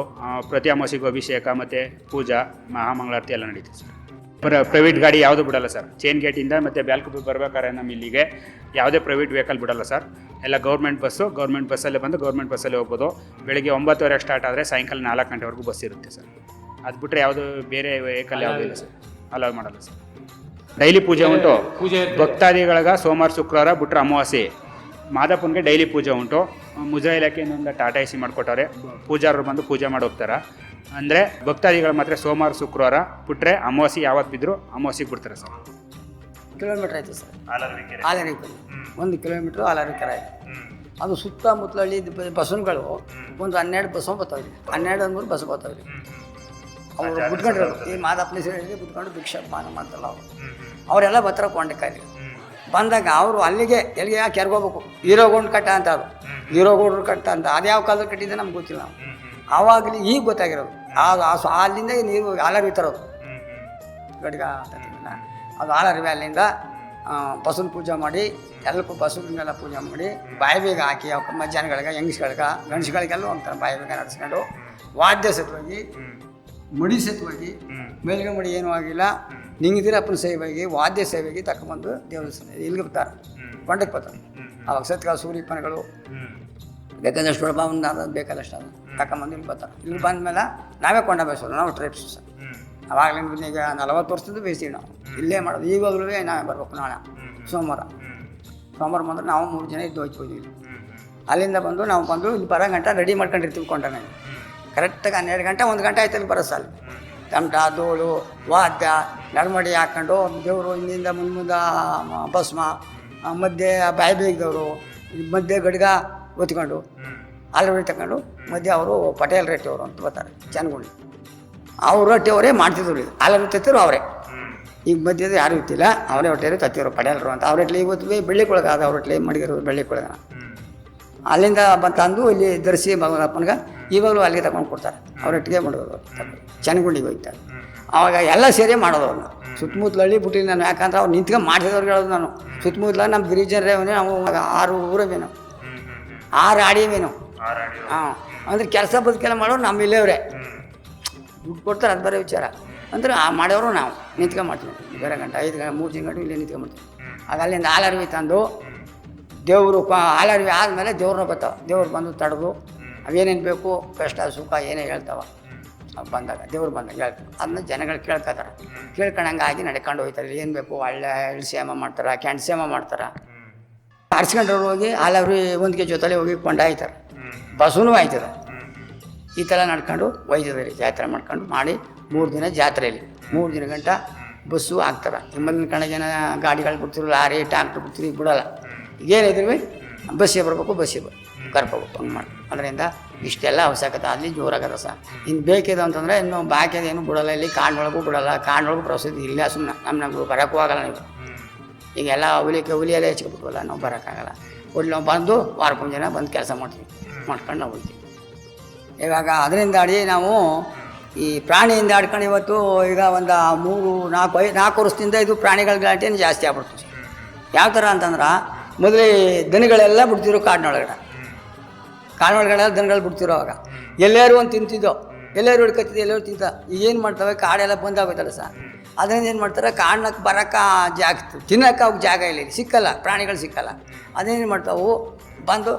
ಪ್ರತಿ ಅಮಾವಾಸ್ಯೆಗೂ ಅಭಿಷೇಕ ಮತ್ತು ಪೂಜಾ ಮಹಾಮಂಗಳಾರತಿ ಎಲ್ಲ ನಡೀತದೆ ಸರ್. ಪ್ರ ಪ್ರೈವೇಟ್ ಗಾಡಿ ಯಾವುದು ಬಿಡಲ್ಲ ಸರ್. ಚೇನ್ ಗೇಟಿಂದ ಮತ್ತು ಬ್ಯಾಲ್ಕು ಬರ್ಬೇಕಾದ್ರೆ ನಮ್ಮ ಇಲ್ಲಿಗೆ ಯಾವುದೇ ಪ್ರೈವೇಟ್ ವೆಹಿಕಲ್ ಬಿಡಲ್ಲ ಸರ್. ಎಲ್ಲ ಗೌರ್ಮೆಂಟ್ ಬಸ್ಸು ಗೌರ್ಮೆಂಟ್ ಬಸ್ಸಲ್ಲೇ ಬಂದು ಗೌರ್ಮೆಂಟ್ ಬಸ್ಸಲ್ಲೇ ಹೋಗ್ಬೋದು. ಬೆಳಗ್ಗೆ ಒಂಬತ್ತುವರೆ ಸ್ಟಾರ್ಟ್ ಆದರೆ ಸಾಯಂಕಾಲ ನಾಲ್ಕು ಗಂಟೆವರೆಗೂ ಬಸ್ ಇರುತ್ತೆ ಸರ್. ಅದು ಬಿಟ್ಟರೆ ಯಾವುದು ಬೇರೆ ವೆಹಿಕಲ್ ಯಾವುದೂ ಇಲ್ಲ ಸರ್. ಅಲೋ ಮಾಡಲ್ಲ ಸರ್. ಡೈಲಿ ಪೂಜೆ ಉಂಟು. ಪೂಜೆ ಭಕ್ತಾದಿಗಳಿಗೆ ಸೋಮವಾರ ಶುಕ್ರವಾರ ಬಿಟ್ಟರೆ ಅಮಾವಾಸ್ಯೆ. ಮಾದಪ್ಪನಿಗೆ ಡೈಲಿ ಪೂಜೆ ಉಂಟು. ಮುಜಾ ಇಲಾಖೆಯಿಂದ ಟಾಟಾ ಎಸಿ ಸಿ ಮಾಡಿಕೊಟ್ಟವ್ರೆ. ಪೂಜಾರರು ಬಂದು ಪೂಜೆ ಮಾಡಿ ಹೋಗ್ತಾರೆ? ಅಂದರೆ ಭಕ್ತಾದಿಗಳು ಮಾತ್ರ ಸೋಮವಾರ ಶುಕ್ರವಾರ ಬಿಟ್ರೆ ಅಮಾವಾಸ್ಯೆ ಯಾವತ್ತು ಬಿದ್ದರೂ ಅಮಾವಾಸ್ಯೆಗೆ ಬಿಡ್ತಾರೆ ಸರ್. ಕಿಲೋಮೀಟ್ರ್ ಆಯಿತು ಸರ್. ಆಲರಿಕೆರೆ ಒಂದು ಕಿಲೋಮೀಟ್ರ್ ಆಲರಿಕೆರೆ ಆಯಿತು. ಅದು ಸುತ್ತಮುತ್ತಲ ಹಳ್ಳಿ ಬಸ್ಸುಗಳು ಒಂದು ಹನ್ನೆರಡು ಬಸ್ಸು ಬರ್ತಾವ್ರಿ ಹನ್ನೆರಡು ಮೂರು ಬಸ್ ಬರ್ತಾವ್ರಿ ಅವರು ಬಿಟ್ಕೊಂಡಿರೋದು ಈ ಮಾದಪ್ಪನ ಸೇರಿ ಬಿಟ್ಕೊಂಡು ಭಿಕ್ಷೆ ಪಾನ ಮಾಡ್ತಾರಲ್ಲ ಅವರು. ಅವರೆಲ್ಲ ಬರ್ತಾರೆ ಕೊಂಡಕಾಯಿ ಬಂದಾಗ ಅವರು ಅಲ್ಲಿಗೆ ಎಲ್ಲಿಗೆ ಯಾಕೆ ಕೆರ್ಗೋಬೇಕು ಹೀರೋಗೊಂಡು ಕಟ್ಟ ಅಂತ ಅದು. ಹೀರೋಗೌಡ್ರು ಕಟ್ಟ ಅಂತ. ಅದು ಯಾವ ಕಾಲದಲ್ಲಿ ಕಟ್ಟಿದ್ದೆ ನಮ್ಗೆ ಗೊತ್ತಿಲ್ಲ ನಾವು. ಆವಾಗಲಿ ಈಗ ಗೊತ್ತಾಗಿರೋದು. ಅದು ಆ ಸೊ ಅಲ್ಲಿಂದ ನೀರು ಆಲರಿ ತರೋದು ಗಡ್ಗ. ಅದು ಆಲರಿವೆ ಅಲ್ಲಿಂದ. ಬಸವನ ಪೂಜೆ ಮಾಡಿ ಎಲ್ಲಕ್ಕೂ ಬಸವನಿಗೆಲ್ಲ ಪೂಜೆ ಮಾಡಿ ಬಾಯಿ ಬೇಗ ಹಾಕಿ ಮಧ್ಯಾಹ್ನಗಳಿಗೆ ಹೆಂಗಸ್ಗಳಿಗೆ ಗಂಡಸ್ಗಳಿಗೆಲ್ಲ ಒಂಥರ ಬಾಯಿ ಬೇಗ ನಡೆಸ್ಕೊಂಡು. ವಾದ್ಯ ಸತ್ವಾಗಿ ಮಡಿ ಸತ್ವಾಗಿ ಮೇಲ್ಗೆ ಮಡಿ ಏನೂ ಆಗಿಲ್ಲ. ನಿಂಗಿದಿರಪ್ಪನ ಸೇವೆಗೆ ವಾದ್ಯ ಸೇವೆಗೆ ತಗೊಂಬಂದು ದೇವರ ಸನ್ನಿಧಿ ಇಲ್ಲಿಗೆ ಬರ್ತಾರೆ. ಪಂಡಕ್ಕೆ ಬರ್ತಾರೆ. ಅವಾಗ ಸತ್ಕಾಲ ಸೂರ್ಯಪ್ಪನಗಳು ಬೇಕಾದಷ್ಟು ಒಳಬ ಒಂದು ಅದು ಬೇಕಾದಷ್ಟು ಅದು. ತಗೊಂಬಂದು ಇಲ್ಲಿ ಬರ್ತಾರೆ. ಇಲ್ಲಿ ಬಂದಮೇಲೆ ನಾವೇ ಕೊಂಡ ಬೇಯಿಸೋದು ನಾವು ಟ್ರಿಪ್ಸ್ ಸರ್ ಅವಾಗಲಿಂದ ಈಗ ನಲವತ್ತು ವರ್ಷದಿಂದ ಬೇಯಿಸ್ತೀವಿ ನಾವು. ಇಲ್ಲೇ ಮಾಡೋದು. ಈವಾಗಲೂ ನಾವೇ ಬರಬೇಕು ನಾಳೆ. ಸೋಮವಾರ. ಸೋಮವಾರ ಬಂದರೆ ನಾವು ಮೂರು ಜನ ಇದ್ದು ಹೋಗ್ತೀವಿ ಅಲ್ಲಿಂದ ಬಂದು ನಾವು ಬಂದು ಇಲ್ಲಿ ಬರೋ ಗಂಟೆ ರೆಡಿ ಮಾಡ್ಕೊಂಡಿರ್ತೀವಿ ಕೊಂಡ ನಾವು ಕರೆಕ್ಟಾಗಿ ಹನ್ನೆರಡು ಗಂಟೆ, ಒಂದು ಗಂಟೆ ಆಯ್ತಲ್ಲಿ ಬರೋ ಸಾಲ. ತಮಟ, ಧೂಳು, ವಾದ್ಯ ನಡಮಡಿ ಹಾಕ್ಕೊಂಡು ದೇವರು ಹಿಂದಿಂದ ಮುಂದೆ ಮುಂದೆ ಭಸ್ಮ ಮಧ್ಯೆ ಬಾಯಿ ಬೇಗದವರು ಮಧ್ಯೆ ಗಡ್ಗ ಒತ್ಕೊಂಡು ಆಲ್ರೆಡಿ ತಗೊಂಡು ಮಧ್ಯೆ ಅವರು ಪಟೇಲ್ ರೆಟ್ಟಿಯವರು ಅಂತ ಬರ್ತಾರೆ ಜನಗಳು ಅವ್ರು ರೊಟ್ಟಿಯವರೇ ಮಾಡ್ತಿದ್ರು ಇಲ್ಲಿ. ಆಲ್ರೆಡಿ ತತ್ತಿರು ಅವರೇ. ಈಗ ಮಧ್ಯದ ಯಾರು ಇತ್ತಿಲ್ಲ ಅವರೇ ಹೊಟ್ಟೆಯವರು ತತ್ತಿರು ಪಟೇಲ್ರು ಅಂತ. ಅವ್ರ ಇಟ್ಲಿ ಇವತ್ತು ಬೇ- ಬೆಳ್ಳಿ ಕೊಳಗಾದ ಅದು ಅವ್ರ ಇಟ್ಲಿ ಬೆಳ್ಳಿ ಕೊಳಗ ಅಲ್ಲಿಂದ ಬಂದು ಇಲ್ಲಿ ಧರಿಸಿ ಭಗವಪ್ಪನಿಗೆ ಇವಾಗಲೂ ಅಲ್ಲಿಗೆ ತಗೊಂಡು ಕೊಡ್ತಾರೆ. ಅವ್ರೊಟ್ಟಿಗೆ ಮಾಡೋದು ಚೆನ್ನಗುಂಡಿಗೆ ಹೋಗ್ತಾರೆ ಆವಾಗ ಎಲ್ಲ ಸೇರಿ ಮಾಡೋದು ಅವ್ರನ್ನ ಸುತ್ತಮುತ್ತಲ ಹಳ್ಳಿ ಬಿಟ್ಟಿಲ್ಲ ನಾನು. ಯಾಕಂದ್ರೆ ಅವ್ರು ನಿಂತ್ಕೊಂಡು ಮಾಡಿದವ್ರಿಗೆ ಹೇಳೋದು ನಾನು. ಸುತ್ತಮುತ್ತಲ ನಮ್ಮ ಗಿರಿಜನರೇವನೇ ನಾವು ಆರು ಊರವೇನು ಆರು ಆಡಿಯವೇನು ಹಾಂ. ಅಂದ್ರೆ ಕೆಲಸ ಬದುಕೆಲ್ಲ ಮಾಡೋರು ನಮ್ಮ ಇಲ್ಲೇವ್ರೆ. ದುಡ್ಡು ಕೊಡ್ತಾರೆ ಅದು ಬರೋ ವಿಚಾರ. ಅಂದ್ರೆ ಆ ಮಾಡೋರು ನಾವು. ನಿಂತ್ಕೊಂಡು ಮಾಡ್ತೀವಿ. ಬೇರೆ ಗಂಟೆ ಐದು ಗಂಟೆ ಮೂರು ತಿಂಗಳು ಇಲ್ಲೇ ನಿಂತ್ಕೊಂಡು ಮಾಡ್ತೀವಿ. ಆಗ ಅಲ್ಲಿಂದ ಹಾಲರ್ವಿ ತಂದು ದೇವರು ಪ ಹಾಲರ್ವಿ ಆದಮೇಲೆ ದೇವ್ರನ್ನ ಬರ್ತಾವೆ ದೇವ್ರು ಬಂದು ತಡೆದು ಅವೇನೇನು ಬೇಕು? ಕಷ್ಟ ಸುಖ ಏನೇ ಹೇಳ್ತಾವ. ಅವ್ ಬಂದಾಗ ದೇವ್ರು ಬಂದಾಗ ಹೇಳ್ತಾರೆ. ಅದನ್ನ ಜನಗಳು ಕೇಳ್ಕೊತಾರೆ. ಕೇಳ್ಕೊಂಡಂಗಾಗಿ ನಡ್ಕೊಂಡು ಹೋಗ್ತಾರೆ. ಏನು ಬೇಕು? ಒಳ್ಳೆ ಹಳ್ಳಿ ಸೇಮ ಮಾಡ್ತಾರೆ ಕ್ಯಾಂಡ್ ಸೇಮ ಮಾಡ್ತಾರೆ ಆರಿಸ್ಕೊಂಡ್ರು ಹೋಗಿ ಹಾಲವ್ರಿ ಒಂದಿಗೆ ಜೊತೆಲಿ ಹೋಗಿ ಕೊಂಡಾಯ್ತಾರೆ ಬಸ್ಸೂ ಆಯ್ತದ ಈ ಥರ ನಡ್ಕೊಂಡು ಒಯ್ತದೆ ರೀ ಜಾತ್ರೆ ಮಾಡ್ಕೊಂಡು ಮಾಡಿ ಮೂರು ದಿನ ಜಾತ್ರೆಯಲ್ಲಿ. ಮೂರು ದಿನ ಗಂಟ ಬಸ್ಸು ಹಾಕ್ತಾರೆ ನಿಮ್ಮಲ್ಲಿ ಕಣ ಜನ ಗಾಡಿಗಳು ಬಿಡ್ತಿರು ಲಾರಿ ಟ್ಯಾಕ್ಟ್ರ್ ಬಿಡ್ತೀರಿ ಬಿಡೋಲ್ಲ. ಏನಿದ್ರು ಬಸ್ಸಿಗೆ ಬರಬೇಕು ಬಸ್ಸಿಗೆ ಕರ್ಕೋಬೇಕು ಹಂಗೆ ಮಾಡಿ ಅದರಿಂದ ಇಷ್ಟೆಲ್ಲ ಅವಶ್ಯಕತೆ ಅಲ್ಲಿ ಜೋರಾಗದ ಸರ್. ಇನ್ನು ಬೇಕಿದೆ ಅಂತಂದರೆ ಇನ್ನು ಬಾಕಿದ ಏನು ಬಿಡಲ್ಲ. ಇಲ್ಲಿ ಕಾಡಿನೊಳಗೂ ಬಿಡಲ್ಲ. ಕಾಡಿನೊಳಗೂ ಪ್ರಸಿದ್ಧಿ ಇಲ್ಲ ಸುಮ್ಮನೆ ನಮ್ಮ ನಮ್ಗೆ ಬರೋಕ್ಕೂ ಆಗಲ್ಲ ನೀವು. ಈಗೆಲ್ಲ ಹುಲಿಕೆ ಹುಲಿಯಲ್ಲೇ ಹೆಚ್ಚಿಬಿಟ್ವಲ್ಲ ನಾವು ಬರೋಕ್ಕಾಗಲ್ಲ. ಒಳ್ಳೆ ನಾವು ಬಂದು ವಾರಕ್ಕೊಂದು ಜನ ಬಂದು ಕೆಲಸ ಮಾಡ್ತೀವಿ. ಮಾಡ್ಕೊಂಡು ನಾವು ಹೋಗ್ತೀವಿ. ಇವಾಗ ಅದರಿಂದ ಅಡಿ ನಾವು ಈ ಪ್ರಾಣಿಯಿಂದ ಆಡ್ಕೊಂಡು ಇವತ್ತು ಈಗ ಒಂದು ಮೂರು, ನಾಲ್ಕು, ಐದು, ನಾಲ್ಕು ವರ್ಷದಿಂದ ಇದು ಪ್ರಾಣಿಗಳ ಗಲಾಟೆನೇ ಜಾಸ್ತಿ ಆಗ್ಬಿಡ್ತು. ಯಾವ ಥರ ಅಂತಂದ್ರೆ, ಮೊದಲೇ ದನಗಳೆಲ್ಲ ಬಿಡ್ತಿದ್ರು ಕಾಡಿನೊಳಗಡೆ. ಕಾಡಿನೊಳಗಡೆ ದನಗಳು ಬಿಡ್ತಿರೋ ಅವಾಗ. ಎಲ್ಲರೂ ಒಂದು ತಿಂತಿದ್ದೋ. ಎಲ್ಲರೂ ಹಿಡ್ಕೊತಿದ್ದು ಎಲ್ಲರೂ ತಿಂತ ಏನು ಮಾಡ್ತವೆ? ಕಾಡೆಲ್ಲ ಬಂದಾಗೋಯ್ತಲ್ಲ ಸರ್ ಅದರಿಂದ ಏನು ಮಾಡ್ತಾರೆ? ಕಾಣಕ್ಕೆ ಬರೋಕ್ಕೆ ಜಾಗ ತಿನ್ನಕ್ಕೆ ಅವ್ಕೆ ಜಾಗ ಇಲ್ಲ ಇಲ್ಲಿ. ಸಿಕ್ಕಲ್ಲ. ಪ್ರಾಣಿಗಳು ಸಿಕ್ಕಲ್ಲ. ಅದೇನು ಮಾಡ್ತಾವು? ಬಂದು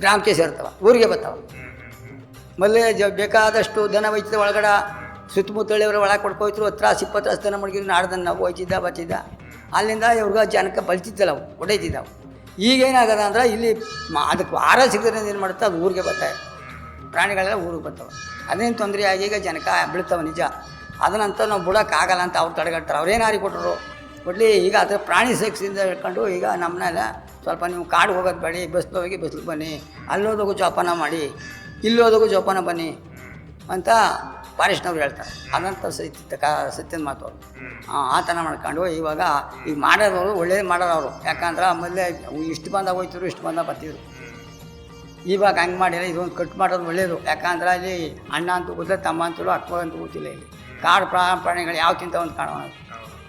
ಗ್ರಾಮಕ್ಕೆ ಸೇರ್ತವೆ ಊರಿಗೆ ಬರ್ತಾವೆ. ಮಲ್ಲೆ ಜ ಬೇಕಾದಷ್ಟು ದನ ಒಯ್ತಿದ್ದ ಒಳಗಡೆ ಸುತ್ತಮುತ್ತಳಿಯವರು ಒಳಗೆ ಕೊಡ್ಕೋಯ್ತರು ಹತ್ರ ಇಪ್ಪತ್ತು ಹಸ್ತನ ದನ ಮಡಗಿದ್ರು ನಾಡ್ದನ್ನು ನಾವು ಒಯ್ತಿದ್ದ ಬಚ್ಚಿದ್ದ. ಅಲ್ಲಿಂದ ಇವ್ರಿಗೆ ಜನಕ್ಕೆ ಬಲ್ತಿದ್ದಲ್ಲ ಅವು. ಹೊಡೈತಿದ್ದವು ಈಗೇನಾಗದ ಅಂದ್ರೆ ಇಲ್ಲಿ ಅದಕ್ಕೆ ವಾರ ಸಿಗದ್ರೆ ಏನು ಮಾಡುತ್ತೆ? ಅದು ಊರಿಗೆ ಬರ್ತಾವೆ. ಪ್ರಾಣಿಗಳೆಲ್ಲ ಊರಿಗೆ ಬರ್ತಾವೆ. ಅದೇನು ತೊಂದರೆ ಆಗಿ ಈಗ ಜನಕ ಬೀಳ್ತವೆ ನಿಜ. ಅದನ್ನಂತ ನಾವು ಬಿಡೋಕ್ಕಾಗಲ್ಲ ಅಂತ ಅವ್ರು ತಡೆಗಟ್ಟರು ಅವ್ರೇನಾರಿ ಕೊಟ್ಟರು ಕೊಡಲಿ, ಈಗ ಅದ್ರ ಪ್ರಾಣಿ ಸೆಕ್ಸಿಂದ ಹಿಡ್ಕೊಂಡು ಈಗ ನಮ್ಮನ್ನೆಲ್ಲ ಸ್ವಲ್ಪ ನೀವು ಕಾಡು ಹೋಗೋದು ಬೇಡಿ ಬಸ್ಲು ಹೋಗಿ ಬಸ್ಲಿಗೆ ಬನ್ನಿ. ಅಲ್ಲೋದಕ್ಕೂ ಜೋಪಾನ ಮಾಡಿ, ಇಲ್ಲೋದಕ್ಕೂ ಜೋಪಾನ ಬನ್ನಿ ಅಂತ ಫಾರೆಸ್ಟ್ನವ್ರು ಹೇಳ್ತಾರೆ. ಅನಂತ ಸತ್ಯ ಕ ಸತ್ಯದ ಮಾತು ಅವರು. ಆ ಥರ ಮಾಡ್ಕೊಂಡು ಇವಾಗ ಈಗ ಮಾಡೋದವರು ಒಳ್ಳೇದು ಮಾಡೋರವರು ಅವರು ಯಾಕಂದ್ರೆ ಆಮೇಲೆ ಇಷ್ಟು ಬಂದಾಗ ಹೋಯ್ತಿದ್ರು ಇಷ್ಟು ಬಂದಾಗ ಬರ್ತಿದ್ರು. ಇವಾಗ ಹಂಗೆ ಮಾಡಿಲ್ಲ ಇದೊಂದು ಕಟ್ ಮಾಡೋದು ಒಳ್ಳೇದು. ಯಾಕಂದ್ರೆ ಅಲ್ಲಿ ಅಣ್ಣ ಅಂತ ಗೊತ್ತಿಲ್ಲ ತಮ್ಮ ಅಂತಲೂ ಅಕ್ಕ ಅಂತ ಗೊತ್ತಿಲ್ಲ ಇಲ್ಲಿ. ಕಾಡು ಪ್ರಾ ಪ್ರಾಣಿಗಳು ಯಾವ ತಿಂತ ಒಂದು ಕಾಣೋಣ.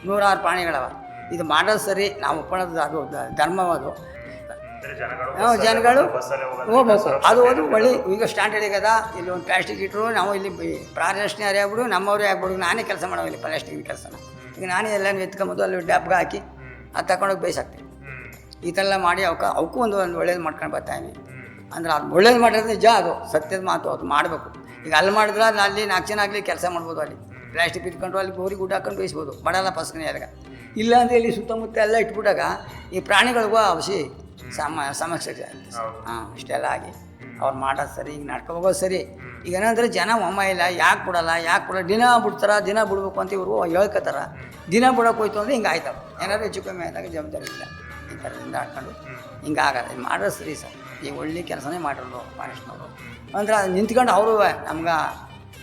ನೂರಾರು ಪ್ರಾಣಿಗಳವ. ಇದು ಮಾಡೋದು ಸರಿ ನಾವು ಒಪ್ಪಣದು ಅದು ಧರ್ಮವದು. ಜನಗಳು ಹೋಗ್ಬೇಕು. ಅದು ಒಂದು ಒಳ್ಳೆ ಈಗ ಸ್ಟ್ಯಾಂಡರ್ಡ್ ಈಗದ ಇಲ್ಲಿ ಒಂದು ಪ್ಲಾಸ್ಟಿಕ್ ಇಟ್ಟರು ನಾವು ಇಲ್ಲಿ ಪ್ರಾರಕ್ಷಣೆ ಆಗ್ಬಿಡು ನಮ್ಮವರೇ ಆಗ್ಬಿಡು ನಾನೇ ಕೆಲಸ ಮಾಡೋ ಇಲ್ಲಿ ಪ್ಲಾಸ್ಟಿಕ್ ಕೆಲಸನ. ಈಗ ನಾನೇ ಎಲ್ಲನೂ ಎತ್ಕೊಂಬೋದು ಅಲ್ಲಿ ಡ್ಯಾಬ್ಗೆ ಹಾಕಿ ಅದು ತಗೊಂಡೋಗಿ ಬೇಯಿಸಾಕ್ತೀನಿ. ಈ ಥರ ಎಲ್ಲ ಮಾಡಿ ಅವಕ್ಕೆ ಅವಕ್ಕೂ ಒಂದು ಒಂದು ಒಳ್ಳೇದು ಮಾಡ್ಕೊಂಡು ಬರ್ತಾಯಿನಿ ಅಂದ್ರೆ ಅದು ಒಳ್ಳೇದು ಮಾಡಿದ್ರೆ ನಿಜ ಅದು ಸತ್ಯದ ಮಾತು ಅದು ಮಾಡಬೇಕು. ಈಗ ಅಲ್ಲಿ ಮಾಡಿದ್ರೆ ಅದು ಅಲ್ಲಿ ನಾಲ್ಕು ಜನ ಆಗಲಿ ಕೆಲಸ ಮಾಡ್ಬೋದು ಅಲ್ಲಿ. ಪ್ಲಾಸ್ಟಿಕ್ ಇಟ್ಕೊಂಡು ಅಲ್ಲಿ ಗೋರಿ ಗುಡ್ಡ ಹಾಕೊಂಡು ಬೇಯಿಸ್ಬೋದು. ಬಡಲ್ಲ ಪಸ್ಕನೇ ಇಲ್ಲ ಅಂದರೆ ಇಲ್ಲಿ ಸುತ್ತಮುತ್ತ ಎಲ್ಲ ಇಟ್ಬಿಟ್ಟಾಗ ಈ ಪ್ರಾಣಿಗಳಿಗೂ ಅವಶ್ಯ ಸಮ ಸಮಸ್ಯೆ ಹಾಂ ಇಷ್ಟೆಲ್ಲ ಆಗಿ. ಅವ್ರು ಮಾಡೋದು ಸರಿ ಈಗ ನಡ್ಕೊ ಹೋಗೋದು ಸರಿ. ಈಗ ಏನಂದ್ರೆ ಜನ ಒಮ್ಮ ಇಲ್ಲ ಯಾಕೆ ಬಿಡಲ್ಲ ಯಾಕೆ ಬಿಡಲ್ಲ ದಿನ ಬಿಡ್ತಾರ ದಿನ ಬಿಡ್ಬೇಕು ಅಂತ ಇವರು ಹೇಳ್ಕೊತಾರ ದಿನ ಬಿಡೋಕೆ ಹೋಯ್ತು ಅಂದರೆ ಹಿಂಗೆ ಆಯ್ತವ ಏನಾದ್ರು ಹೆಚ್ಚು ಕಮ್ಮಿ ಆದಾಗ ಜವಾಬ್ದಾರಿ ಇಲ್ಲ. ಈ ಥರದಿಂದ ಆಡ್ಕೊಂಡು ಹಿಂಗೆ ಆಗಲ್ಲ. ಇದು ಮಾಡೋದು ಸರಿ ಸರ್. ಈ ಒಳ್ಳೆ ಕೆಲಸನೇ ಮಾಡಿರೋದು ಫಾರೆಸ್ಟ್ನವರು ಅಂದ್ರೆ ಅದು ನಿಂತ್ಕೊಂಡು ಅವರು ನಮ್ಗೆ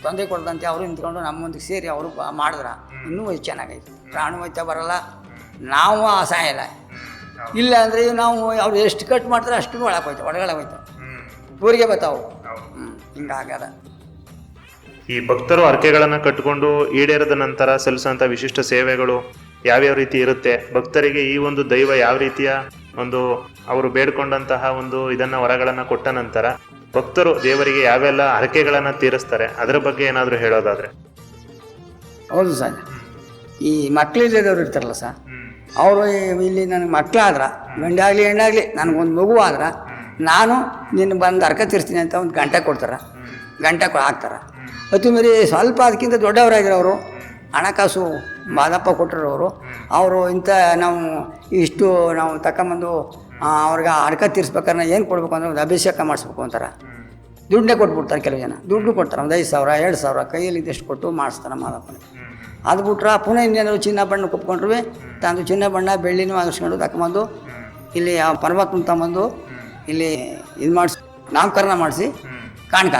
ತೊಂದರೆ ಕೊಡ್ದಂತೆ ಅವರು ನಿಂತ್ಕೊಂಡು ನಮ್ಮೊಂದಿಗೆ ಸೇರಿ ಅವರು ಮಾಡಿದ್ರೆ ಇನ್ನೂ ಚೆನ್ನಾಗೈತೆ. ಪ್ರಾಣ ಹೋಯ್ತಾ ಬರಲ್ಲ. ನಾವು ಸಹಾಯ ಇಲ್ಲ ಅಂದರೆ ನಾವು ಅವ್ರು ಎಷ್ಟು ಕಟ್ ಮಾಡ್ತಾರೆ ಅಷ್ಟು ಒಳಗೆ ಹೋಯ್ತಾವೆ ಒಳಗಡೆ ಹೋಯ್ತಾವೆ. ಊರಿಗೆ ಬರ್ತಾವೆ. ಹಿಂಗಾಗ್ಯದ. ಹಿಂಗಾಗದ ಈ ಭಕ್ತರು ಹರಕೆಗಳನ್ನ ಕಟ್ಕೊಂಡು ಈಡೇರದ ನಂತರ ಸಲ್ಲಿಸುವಂಥ ವಿಶಿಷ್ಟ ಸೇವೆಗಳು ಯಾವ್ಯಾವ ರೀತಿ ಇರುತ್ತೆ? ಭಕ್ತರಿಗೆ ಈ ಒಂದು ದೈವ ಯಾವ ರೀತಿಯ ಒಂದು ಅವರು ಬೇಡ್ಕೊಂಡಂತಹ ಒಂದು ಇದನ್ನ ವರಗಳನ್ನ ಕೊಟ್ಟ ನಂತರ ಭಕ್ತರು ದೇವರಿಗೆ ಯಾವೆಲ್ಲ ಹರಕೆಗಳನ್ನ ತೀರಿಸ್ತಾರೆ? ಅದರ ಬಗ್ಗೆ ಏನಾದರೂ ಹೇಳೋದಾದ್ರೆ. ಹೌದು ಸರ್. ಈ ಮಕ್ಕಳಿಲ್ಲದವ್ರು ಇರ್ತಾರಲ್ಲ ಸರ್. ಅವರು ಇಲ್ಲಿ ನನಗೆ ಮಕ್ಕಳಾದ್ರೆ ಗಂಡಾಗಲಿ, ಹೆಣ್ಣಾಗಲಿ, ನನಗೊಂದು ಮಗು ಆದ್ರೆ, ನಾನು ನಿನ್ನ ಬಂದು ಅರ್ಕ ತೀರಿಸ್ತೀನಿ ಅಂತ ಒಂದು ಗಂಟೆ ಕೊಡ್ತಾರೆ. ಗಂಟೆ ಹಾಕ್ತಾರೆ. ಅತಿ ಮೀರಿ ಸ್ವಲ್ಪ ಅದಕ್ಕಿಂತ ದೊಡ್ಡವರಾಗಿರೋರು, ಹಣಕಾಸು ಮಾದಪ್ಪ ಕೊಟ್ಟಿರೋರು, ಅವರು ಇಂಥ ನಾವು ಇಷ್ಟು ನಾವು ತಗೊಂಬಂದು ಅವ್ರಿಗೆ ಅರ್ಕ ತೀರಿಸ್ಬೇಕಾದ್ರೆ ಏನು ಕೊಡ್ಬೇಕು ಅಂದ್ರೆ ಒಂದು ಅಭಿಷೇಕ ಮಾಡಿಸ್ಬೇಕು ಅಂತಾರೆ. ದುಡ್ಡೇ ಕೊಟ್ಬಿಡ್ತಾರೆ ಕೆಲವು ಜನ. ದುಡ್ಡು ಕೊಡ್ತಾರೆ. ಒಂದು ಐದು ಸಾವಿರ, ಎರಡು ಸಾವಿರ, ಕೈಯಲ್ಲಿ ಇದ್ದಷ್ಟು ಕೊಟ್ಟು ಮಾಡಿಸ್ತಾರೆ ಮಾದಪ್ಪನಿಗೆ ಅದು ಬಿಟ್ರೆ ಪುನಃ ಇನ್ನೇನೋ ಚಿನ್ನ ಬಣ್ಣ ಕುಪ್ಕೊಂಡ್ರು. ತಂದು ಚಿನ್ನ ಬಣ್ಣ ಬೆಳ್ಳಿನೂ ಆಗಿಸ್ಕೊಂಡು ತಗೊಂಬಂದು ಇಲ್ಲಿ ಆ ಪರಮಾತ್ಮನ ತಗೊಂಬಂದು ಇಲ್ಲಿ ಇದು ಮಾಡಿಸಿ, ನಾಮಕರಣ ಮಾಡಿಸಿ ಕಾಣ್ಕ